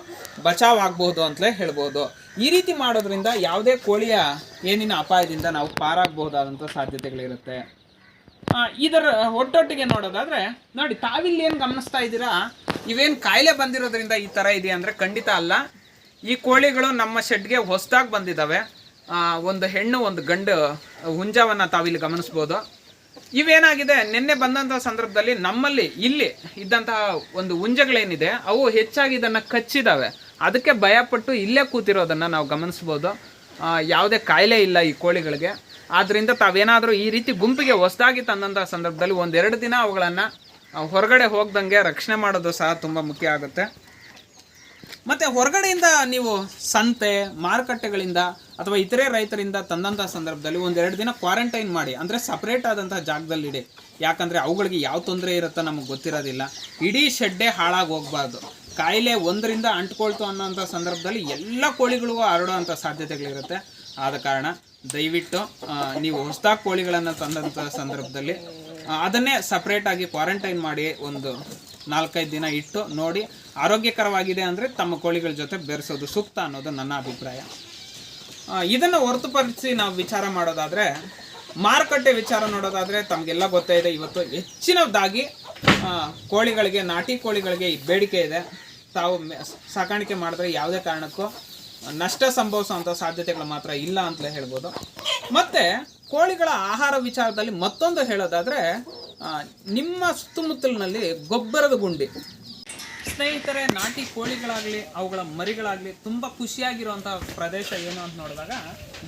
ಬಚಾವ್ ಆಗ್ಬಹುದು ಅಂತಲೇ ಹೇಳ್ಬೋದು. ಈ ರೀತಿ ಮಾಡೋದ್ರಿಂದ ಯಾವುದೇ ಕೋಳಿಯ ಏನಿನ ಅಪಾಯದಿಂದ ನಾವು ಪಾರಾಗಬಹುದಾದಂಥ ಸಾಧ್ಯತೆಗಳಿರುತ್ತೆ. ಇದರ ಒಟ್ಟೊಟ್ಟಿಗೆ ನೋಡೋದಾದರೆ, ನೋಡಿ, ತಾವಿಲ್ಲಿ ಏನು ಗಮನಿಸ್ತಾ ಇದ್ದೀರಾ? ಇವೇನು ಕಾಯಿಲೆ ಬಂದಿರೋದ್ರಿಂದ ಈ ಥರ ಇದೆ ಅಂದರೆ ಖಂಡಿತ ಅಲ್ಲ. ಈ ಕೋಳಿಗಳು ನಮ್ಮ ಶೆಡ್ಗೆ ಹೊಸದಾಗಿ ಬಂದಿದ್ದಾವೆ ಒಂದು ಹೆಣ್ಣು, ಒಂದು ಗಂಡು ಹುಂಜವನ್ನು ತಾವಿಲ್ಲಿ ಗಮನಿಸ್ಬೋದು. ಇವೇನಾಗಿದೆ? ನಿನ್ನೆ ಬಂದಂತಹ ಸಂದರ್ಭದಲ್ಲಿ ನಮ್ಮಲ್ಲಿ ಇಲ್ಲಿ ಇದ್ದಂತಹ ಒಂದು ಉಂಜಗಳೇನಿದೆ, ಅವು ಹೆಚ್ಚಾಗಿ ಇದನ್ನು ಕಚ್ಚಿದಾವೆ. ಅದಕ್ಕೆ ಭಯಪಟ್ಟು ಇಲ್ಲೇ ಕೂತಿರೋದನ್ನು ನಾವು ಗಮನಿಸ್ಬೋದು. ಯಾವುದೇ ಕಾಯಿಲೆ ಇಲ್ಲ ಈ ಕೋಳಿಗಳಿಗೆ. ಆದ್ದರಿಂದ ತಾವೇನಾದರೂ ಈ ರೀತಿ ಗುಂಪಿಗೆ ಹೊಸದಾಗಿ ತಂದಂಥ ಸಂದರ್ಭದಲ್ಲಿ ಒಂದೆರಡು ದಿನ ಅವುಗಳನ್ನು ಹೊರಗಡೆ ಹೋಗ್ದಂಗೆ ರಕ್ಷಣೆ ಮಾಡೋದು ಸಹ ತುಂಬ ಮುಖ್ಯ ಆಗುತ್ತೆ. ಮತ್ತೆ ಹೊರಗಡೆಯಿಂದ ನೀವು ಸಂತೆ, ಮಾರುಕಟ್ಟೆಗಳಿಂದ ಅಥವಾ ಇತರೆ ರೈತರಿಂದ ತಂದಂಥ ಸಂದರ್ಭದಲ್ಲಿ ಒಂದೆರಡು ದಿನ ಕ್ವಾರಂಟೈನ್ ಮಾಡಿ, ಅಂದರೆ ಸಪ್ರೇಟ್ ಆದಂತಹ ಜಾಗದಲ್ಲಿ ಇಡಿ. ಯಾಕಂದರೆ ಅವುಗಳಿಗೆ ಯಾವ ತೊಂದರೆ ಇರುತ್ತೋ ನಮಗೆ ಗೊತ್ತಿರೋದಿಲ್ಲ. ಇಡೀ ಶೆಡ್ಡೆ ಹಾಳಾಗಿ ಹೋಗ್ಬಾರ್ದು. ಕಾಯಿಲೆ ಒಂದರಿಂದ ಅಂಟ್ಕೊಳ್ತು ಅನ್ನೋಂಥ ಸಂದರ್ಭದಲ್ಲಿ ಎಲ್ಲ ಕೋಳಿಗಳಿಗೂ ಹರಡುವಂಥ ಸಾಧ್ಯತೆಗಳಿರುತ್ತೆ. ಆದ ಕಾರಣ ದಯವಿಟ್ಟು ನೀವು ಹೊಸದಾಗಿ ಕೋಳಿಗಳನ್ನು ತಂದಂಥ ಸಂದರ್ಭದಲ್ಲಿ ಅದನ್ನೇ ಸಪ್ರೇಟಾಗಿ ಕ್ವಾರಂಟೈನ್ ಮಾಡಿ ಒಂದು ನಾಲ್ಕೈದು ದಿನ ಇಟ್ಟು ನೋಡಿ ಆರೋಗ್ಯಕರವಾಗಿದೆ ಅಂದರೆ ತಮ್ಮ ಕೋಳಿಗಳ ಜೊತೆ ಬೆರೆಸೋದು ಸೂಕ್ತ ಅನ್ನೋದು ನನ್ನ ಅಭಿಪ್ರಾಯ. ಇದನ್ನು ಹೊರತುಪಡಿಸಿ ನಾವು ವಿಚಾರ ಮಾಡೋದಾದರೆ, ಮಾರುಕಟ್ಟೆ ವಿಚಾರ ನೋಡೋದಾದರೆ ತಮಗೆಲ್ಲ ಗೊತ್ತೇ ಇದೆ, ಇವತ್ತು ಹೆಚ್ಚಿನದಾಗಿ ಕೋಳಿಗಳಿಗೆ, ನಾಟಿ ಕೋಳಿಗಳಿಗೆ ಬೇಡಿಕೆ ಇದೆ. ತಾವು ಸಾಕಾಣಿಕೆ ಮಾಡಿದ್ರೆ ಯಾವುದೇ ಕಾರಣಕ್ಕೂ ನಷ್ಟ ಸಂಭವಿಸುವಂಥ ಸಾಧ್ಯತೆಗಳು ಮಾತ್ರ ಇಲ್ಲ ಅಂತಲೇ ಹೇಳ್ಬೋದು. ಮತ್ತೆ ಕೋಳಿಗಳ ಆಹಾರ ವಿಚಾರದಲ್ಲಿ ಮತ್ತೊಂದು ಹೇಳೋದಾದ್ರೆ ನಿಮ್ಮ ಸುತ್ತಮುತ್ತಲಿನಲ್ಲಿ ಗೊಬ್ಬರದ ಗುಂಡಿ. ಸ್ನೇಹಿತರೆ, ನಾಟಿ ಕೋಳಿಗಳಾಗಲಿ, ಅವುಗಳ ಮರಿಗಳಾಗಲಿ ತುಂಬ ಖುಷಿಯಾಗಿರುವಂತಹ ಪ್ರದೇಶ ಏನು ಅಂತ ನೋಡಿದಾಗ,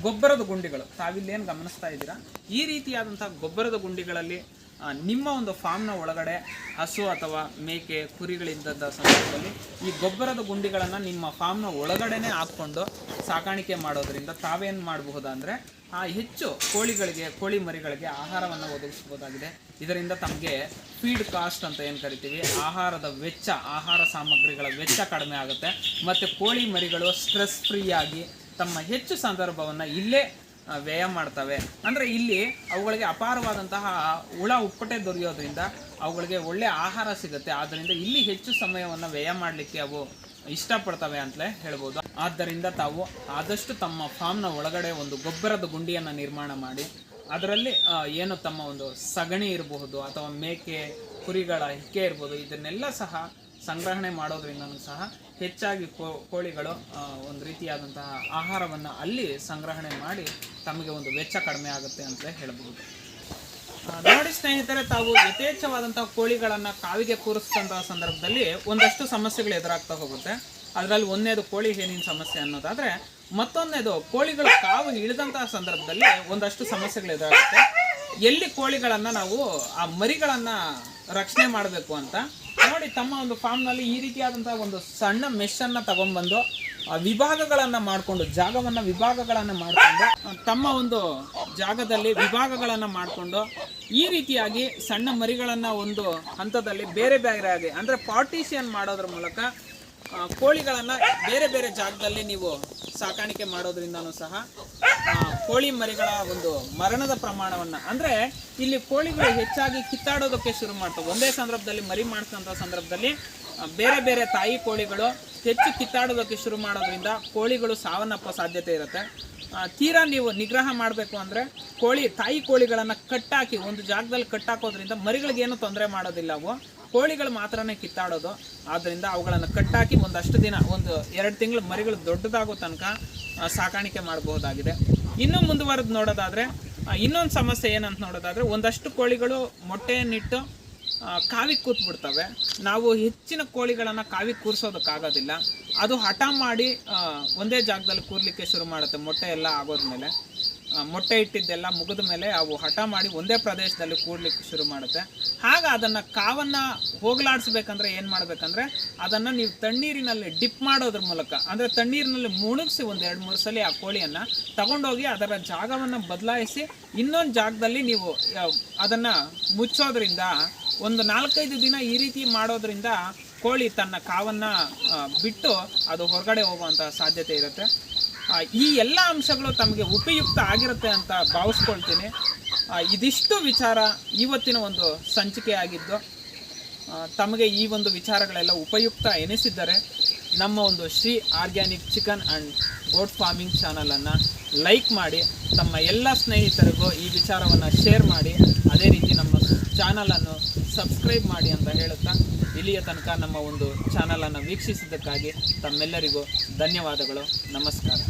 ಗೊಬ್ಬರದ ಗುಂಡಿಗಳು. ತಾವಿಲ್ಲೇನು ಗಮನಿಸ್ತಾ ಇದ್ದೀರಾ? ಈ ರೀತಿಯಾದಂತಹ ಗೊಬ್ಬರದ ಗುಂಡಿಗಳಲ್ಲಿ ನಿಮ್ಮ ಒಂದು ಫಾರ್ಮ್ನ ಒಳಗಡೆ ಹಸು ಅಥವಾ ಮೇಕೆ ಕುರಿಗಳಿದ್ದಂಥ ಸಂದರ್ಭದಲ್ಲಿ ಈ ಗೊಬ್ಬರದ ಗುಂಡಿಗಳನ್ನು ನಿಮ್ಮ ಫಾರ್ಮ್ನ ಒಳಗಡೆನೇ ಹಾಕ್ಕೊಂಡು ಸಾಕಾಣಿಕೆ ಮಾಡೋದ್ರಿಂದ ತಾವೇನು ಮಾಡಬಹುದಂದರೆ ಆ ಹೆಚ್ಚು ಕೋಳಿಗಳಿಗೆ, ಕೋಳಿ ಮರಿಗಳಿಗೆ ಆಹಾರವನ್ನು ಒದಗಿಸ್ಬೋದಾಗಿದೆ. ಇದರಿಂದ ತಮಗೆ ಫೀಡ್ ಕಾಸ್ಟ್ ಅಂತ ಏನು ಕರಿತೀವಿ? ಆಹಾರದ ವೆಚ್ಚ, ಆಹಾರ ಸಾಮಗ್ರಿಗಳ ವೆಚ್ಚ ಕಡಿಮೆ ಆಗುತ್ತೆ. ಮತ್ತು ಕೋಳಿ ಮರಿಗಳು ಸ್ಟ್ರೆಸ್ ಆಗಿ ತಮ್ಮ ಹೆಚ್ಚು ಸಂದರ್ಭವನ್ನು ಇಲ್ಲೇ ವ್ಯಯ ಮಾಡ್ತವೆ. ಅಂದರೆ ಇಲ್ಲಿ ಅವುಗಳಿಗೆ ಅಪಾರವಾದಂತಹ ಹುಳ ಉಪ್ಪಟೆ ದೊರೆಯೋದ್ರಿಂದ ಅವುಗಳಿಗೆ ಒಳ್ಳೆ ಆಹಾರ ಸಿಗುತ್ತೆ. ಆದ್ದರಿಂದ ಇಲ್ಲಿ ಹೆಚ್ಚು ಸಮಯವನ್ನು ವ್ಯಯ ಮಾಡಲಿಕ್ಕೆ ಅವು ಇಷ್ಟಪಡ್ತವೆ ಅಂತಲೇ ಹೇಳ್ಬೋದು. ಆದ್ದರಿಂದ ತಾವು ಆದಷ್ಟು ತಮ್ಮ ಫಾರ್ಮ್ನ ಒಳಗಡೆ ಒಂದು ಗೊಬ್ಬರದ ಗುಂಡಿಯನ್ನು ನಿರ್ಮಾಣ ಮಾಡಿ, ಅದರಲ್ಲಿ ಏನು ತಮ್ಮ ಒಂದು ಸಗಣಿ ಇರಬಹುದು ಅಥವಾ ಮೇಕೆ, ಕುರಿಗಳ ಹಿಕ್ಕೆ ಇರ್ಬೋದು, ಇದನ್ನೆಲ್ಲ ಸಹ ಸಂಗ್ರಹಣೆ ಮಾಡೋದ್ರಿಂದನೂ ಸಹ ಹೆಚ್ಚಾಗಿ ಕೋಳಿಗಳು ಒಂದು ರೀತಿಯಾದಂತಹ ಆಹಾರವನ್ನು ಅಲ್ಲಿ ಸಂಗ್ರಹಣೆ ಮಾಡಿ ತಮಗೆ ಒಂದು ವೆಚ್ಚ ಕಡಿಮೆ ಆಗುತ್ತೆ ಅಂತ ಹೇಳಬಹುದು. ನೋಡಿ ಸ್ನೇಹಿತರೆ, ತಾವು ಯಥೇಚ್ಛವಾದಂತಹ ಕೋಳಿಗಳನ್ನು ಕಾವಿಗೆ ಕೂರಿಸಿದಂತಹ ಸಂದರ್ಭದಲ್ಲಿ ಒಂದಷ್ಟು ಸಮಸ್ಯೆಗಳು ಎದುರಾಗ್ತಾ ಹೋಗುತ್ತೆ. ಅದರಲ್ಲಿ ಒಂದನೇದು ಕೋಳಿ ಹೇನಿನ ಸಮಸ್ಯೆ ಅನ್ನೋದಾದರೆ, ಮತ್ತೊಂದನೇದು ಕೋಳಿಗಳು ಕಾವು ಇಳಿದಂತಹ ಸಂದರ್ಭದಲ್ಲಿ ಒಂದಷ್ಟು ಸಮಸ್ಯೆಗಳು ಎದುರಾಗುತ್ತೆ. ಎಲ್ಲಿ ಕೋಳಿಗಳನ್ನು ನಾವು ಆ ಮರಿಗಳನ್ನು ರಕ್ಷಣೆ ಮಾಡಬೇಕು ಅಂತ ನೋಡಿ, ತಮ್ಮ ಒಂದು ಫಾರ್ಮ್ನಲ್ಲಿ ಈ ರೀತಿಯಾದಂಥ ಒಂದು ಸಣ್ಣ ಮೆಷನ್ನ ತಗೊಂಡ್ಬಂದು ವಿಭಾಗಗಳನ್ನ ಮಾಡಿಕೊಂಡು, ಜಾಗವನ್ನು ವಿಭಾಗಗಳನ್ನು ಮಾಡಿಕೊಂಡು ತಮ್ಮ ಒಂದು ಜಾಗದಲ್ಲಿ ವಿಭಾಗಗಳನ್ನು ಮಾಡಿಕೊಂಡು, ಈ ರೀತಿಯಾಗಿ ಸಣ್ಣ ಮರಿಗಳನ್ನು ಒಂದು ಹಂತದಲ್ಲಿ ಬೇರೆ ಬೇರೆ ಆಗಿ, ಅಂದರೆ ಪಾರ್ಟಿಷಿಯನ್ ಮಾಡೋದ್ರ ಮೂಲಕ ಕೋಳಿಗಳನ್ನ ಬೇರೆ ಬೇರೆ ಜಾಗದಲ್ಲಿ ನೀವು ಸಾಕಾಣಿಕೆ ಮಾಡೋದ್ರಿಂದನೂ ಸಹ ಕೋಳಿ ಮರಿಗಳ ಒಂದು ಮರಣದ ಪ್ರಮಾಣವನ್ನು, ಅಂದರೆ ಇಲ್ಲಿ ಕೋಳಿಗಳು ಹೆಚ್ಚಾಗಿ ಕಿತ್ತಾಡೋದಕ್ಕೆ ಶುರು ಮಾಡ್ತವೆ. ಒಂದೇ ಸಂದರ್ಭದಲ್ಲಿ ಮರಿ ಮಾಡಿಸಿದಂಥ ಸಂದರ್ಭದಲ್ಲಿ ಬೇರೆ ಬೇರೆ ತಾಯಿ ಕೋಳಿಗಳು ಹೆಚ್ಚು ಕಿತ್ತಾಡೋದಕ್ಕೆ ಶುರು ಮಾಡೋದ್ರಿಂದ ಕೋಳಿಗಳು ಸಾವನ್ನಪ್ಪ ಸಾಧ್ಯತೆ ಇರುತ್ತೆ. ತೀರಾ ನೀವು ನಿಗ್ರಹ ಮಾಡಬೇಕು ಅಂದರೆ ಕೋಳಿ, ತಾಯಿ ಕೋಳಿಗಳನ್ನು ಕಟ್ಟಾಕಿ, ಒಂದು ಜಾಗದಲ್ಲಿ ಕಟ್ಟಾಕೋದ್ರಿಂದ ಮರಿಗಳಿಗೇನು ತೊಂದರೆ ಮಾಡೋದಿಲ್ಲ ಅವು. ಕೋಳಿಗಳು ಮಾತ್ರನೇ ಕಿತ್ತಾಡೋದು. ಆದ್ದರಿಂದ ಅವುಗಳನ್ನು ಕಟ್ಟಾಕಿ ಒಂದಷ್ಟು ದಿನ, ಒಂದು ಎರಡು ತಿಂಗಳು ಮರಿಗಳು ದೊಡ್ಡದಾಗೋ ತನಕ ಸಾಕಾಣಿಕೆ ಮಾಡಬಹುದಾಗಿದೆ. ಇನ್ನೂ ಮುಂದುವರೆದು ನೋಡೋದಾದರೆ ಇನ್ನೊಂದು ಸಮಸ್ಯೆ ಏನಂತ ನೋಡೋದಾದರೆ, ಒಂದಷ್ಟು ಕೋಳಿಗಳು ಮೊಟ್ಟೆಯನ್ನಿಟ್ಟು ಕಾವಿ ಕೂತ್ಬಿಡ್ತವೆ. ಕೂತ್ ಬಿಡ್ತವೆ ನಾವು ಹೆಚ್ಚಿನ ಕೋಳಿಗಳನ್ನು ಕಾವಿ ಕೂರಿಸೋದಕ್ಕಾಗೋದಿಲ್ಲ. ಅದು ಹಠ ಮಾಡಿ ಒಂದೇ ಜಾಗದಲ್ಲಿ ಕೂರ್ಲಿಕ್ಕೆ ಶುರು ಮಾಡುತ್ತೆ, ಮೊಟ್ಟೆ ಎಲ್ಲ ಆಗೋದ್ಮೇಲೆ. ಮೊಟ್ಟೆ ಇಟ್ಟಿದ್ದೆಲ್ಲ ಮುಗಿದ ಮೇಲೆ ಅವು ಹಠ ಮಾಡಿ ಒಂದೇ ಪ್ರದೇಶದಲ್ಲಿ ಕೂಡ್ಲಿಕ್ಕೆ ಶುರು ಮಾಡುತ್ತೆ. ಆಗ ಅದನ್ನು ಕಾವನ್ನು ಹೋಗಲಾಡಿಸ್ಬೇಕಂದ್ರೆ ಏನು ಮಾಡಬೇಕಂದ್ರೆ ಅದನ್ನು ನೀವು ತಣ್ಣೀರಿನಲ್ಲಿ ಡಿಪ್ ಮಾಡೋದ್ರ ಮೂಲಕ, ಅಂದರೆ ತಣ್ಣೀರಿನಲ್ಲಿ ಮುಳುಗಿಸಿ ಒಂದು ಎರಡು ಮೂರು ಸಲ ಆ ಕೋಳಿಯನ್ನು ತಗೊಂಡೋಗಿ ಅದರ ಜಾಗವನ್ನು ಬದಲಾಯಿಸಿ ಇನ್ನೊಂದು ಜಾಗದಲ್ಲಿ ನೀವು ಅದನ್ನು ಮುಚ್ಚೋದ್ರಿಂದ ಒಂದು ನಾಲ್ಕೈದು ದಿನ ಈ ರೀತಿ ಮಾಡೋದ್ರಿಂದ ಕೋಳಿ ತನ್ನ ಕಾವನ್ನು ಬಿಟ್ಟು ಅದು ಹೊರಗಡೆ ಹೋಗುವಂಥ ಸಾಧ್ಯತೆ ಇರುತ್ತೆ. ಈ ಎಲ್ಲ ಅಂಶಗಳು ತಮಗೆ ಉಪಯುಕ್ತ ಆಗಿರುತ್ತೆ ಅಂತ ಭಾವಿಸ್ಕೊಳ್ತೀನಿ. ಇದಿಷ್ಟು ವಿಚಾರ ಇವತ್ತಿನ ಒಂದು ಸಂಚಿಕೆ ಆಗಿದ್ದು ತಮಗೆ ಈ ಒಂದು ವಿಚಾರಗಳೆಲ್ಲ ಉಪಯುಕ್ತ ಎನಿಸಿದ್ದರೆ ನಮ್ಮ ಒಂದು Shri organic chicken and goat farming ಚಾನಲನ್ನು ಲೈಕ್ ಮಾಡಿ, ತಮ್ಮ ಎಲ್ಲ ಸ್ನೇಹಿತರಿಗೂ ಈ ವಿಚಾರವನ್ನು ಶೇರ್ ಮಾಡಿ, ಅದೇ ರೀತಿ ನಮ್ಮ ಚಾನಲನ್ನು ಸಬ್ಸ್ಕ್ರೈಬ್ ಮಾಡಿ ಅಂತ ಹೇಳುತ್ತಾ ಇಲ್ಲಿಯ ತನಕ ನಮ್ಮ ಒಂದು ಚಾನಲನ್ನು ವೀಕ್ಷಿಸಿದ್ದಕ್ಕಾಗಿ ತಮ್ಮೆಲ್ಲರಿಗೂ ಧನ್ಯವಾದಗಳು. ನಮಸ್ಕಾರ.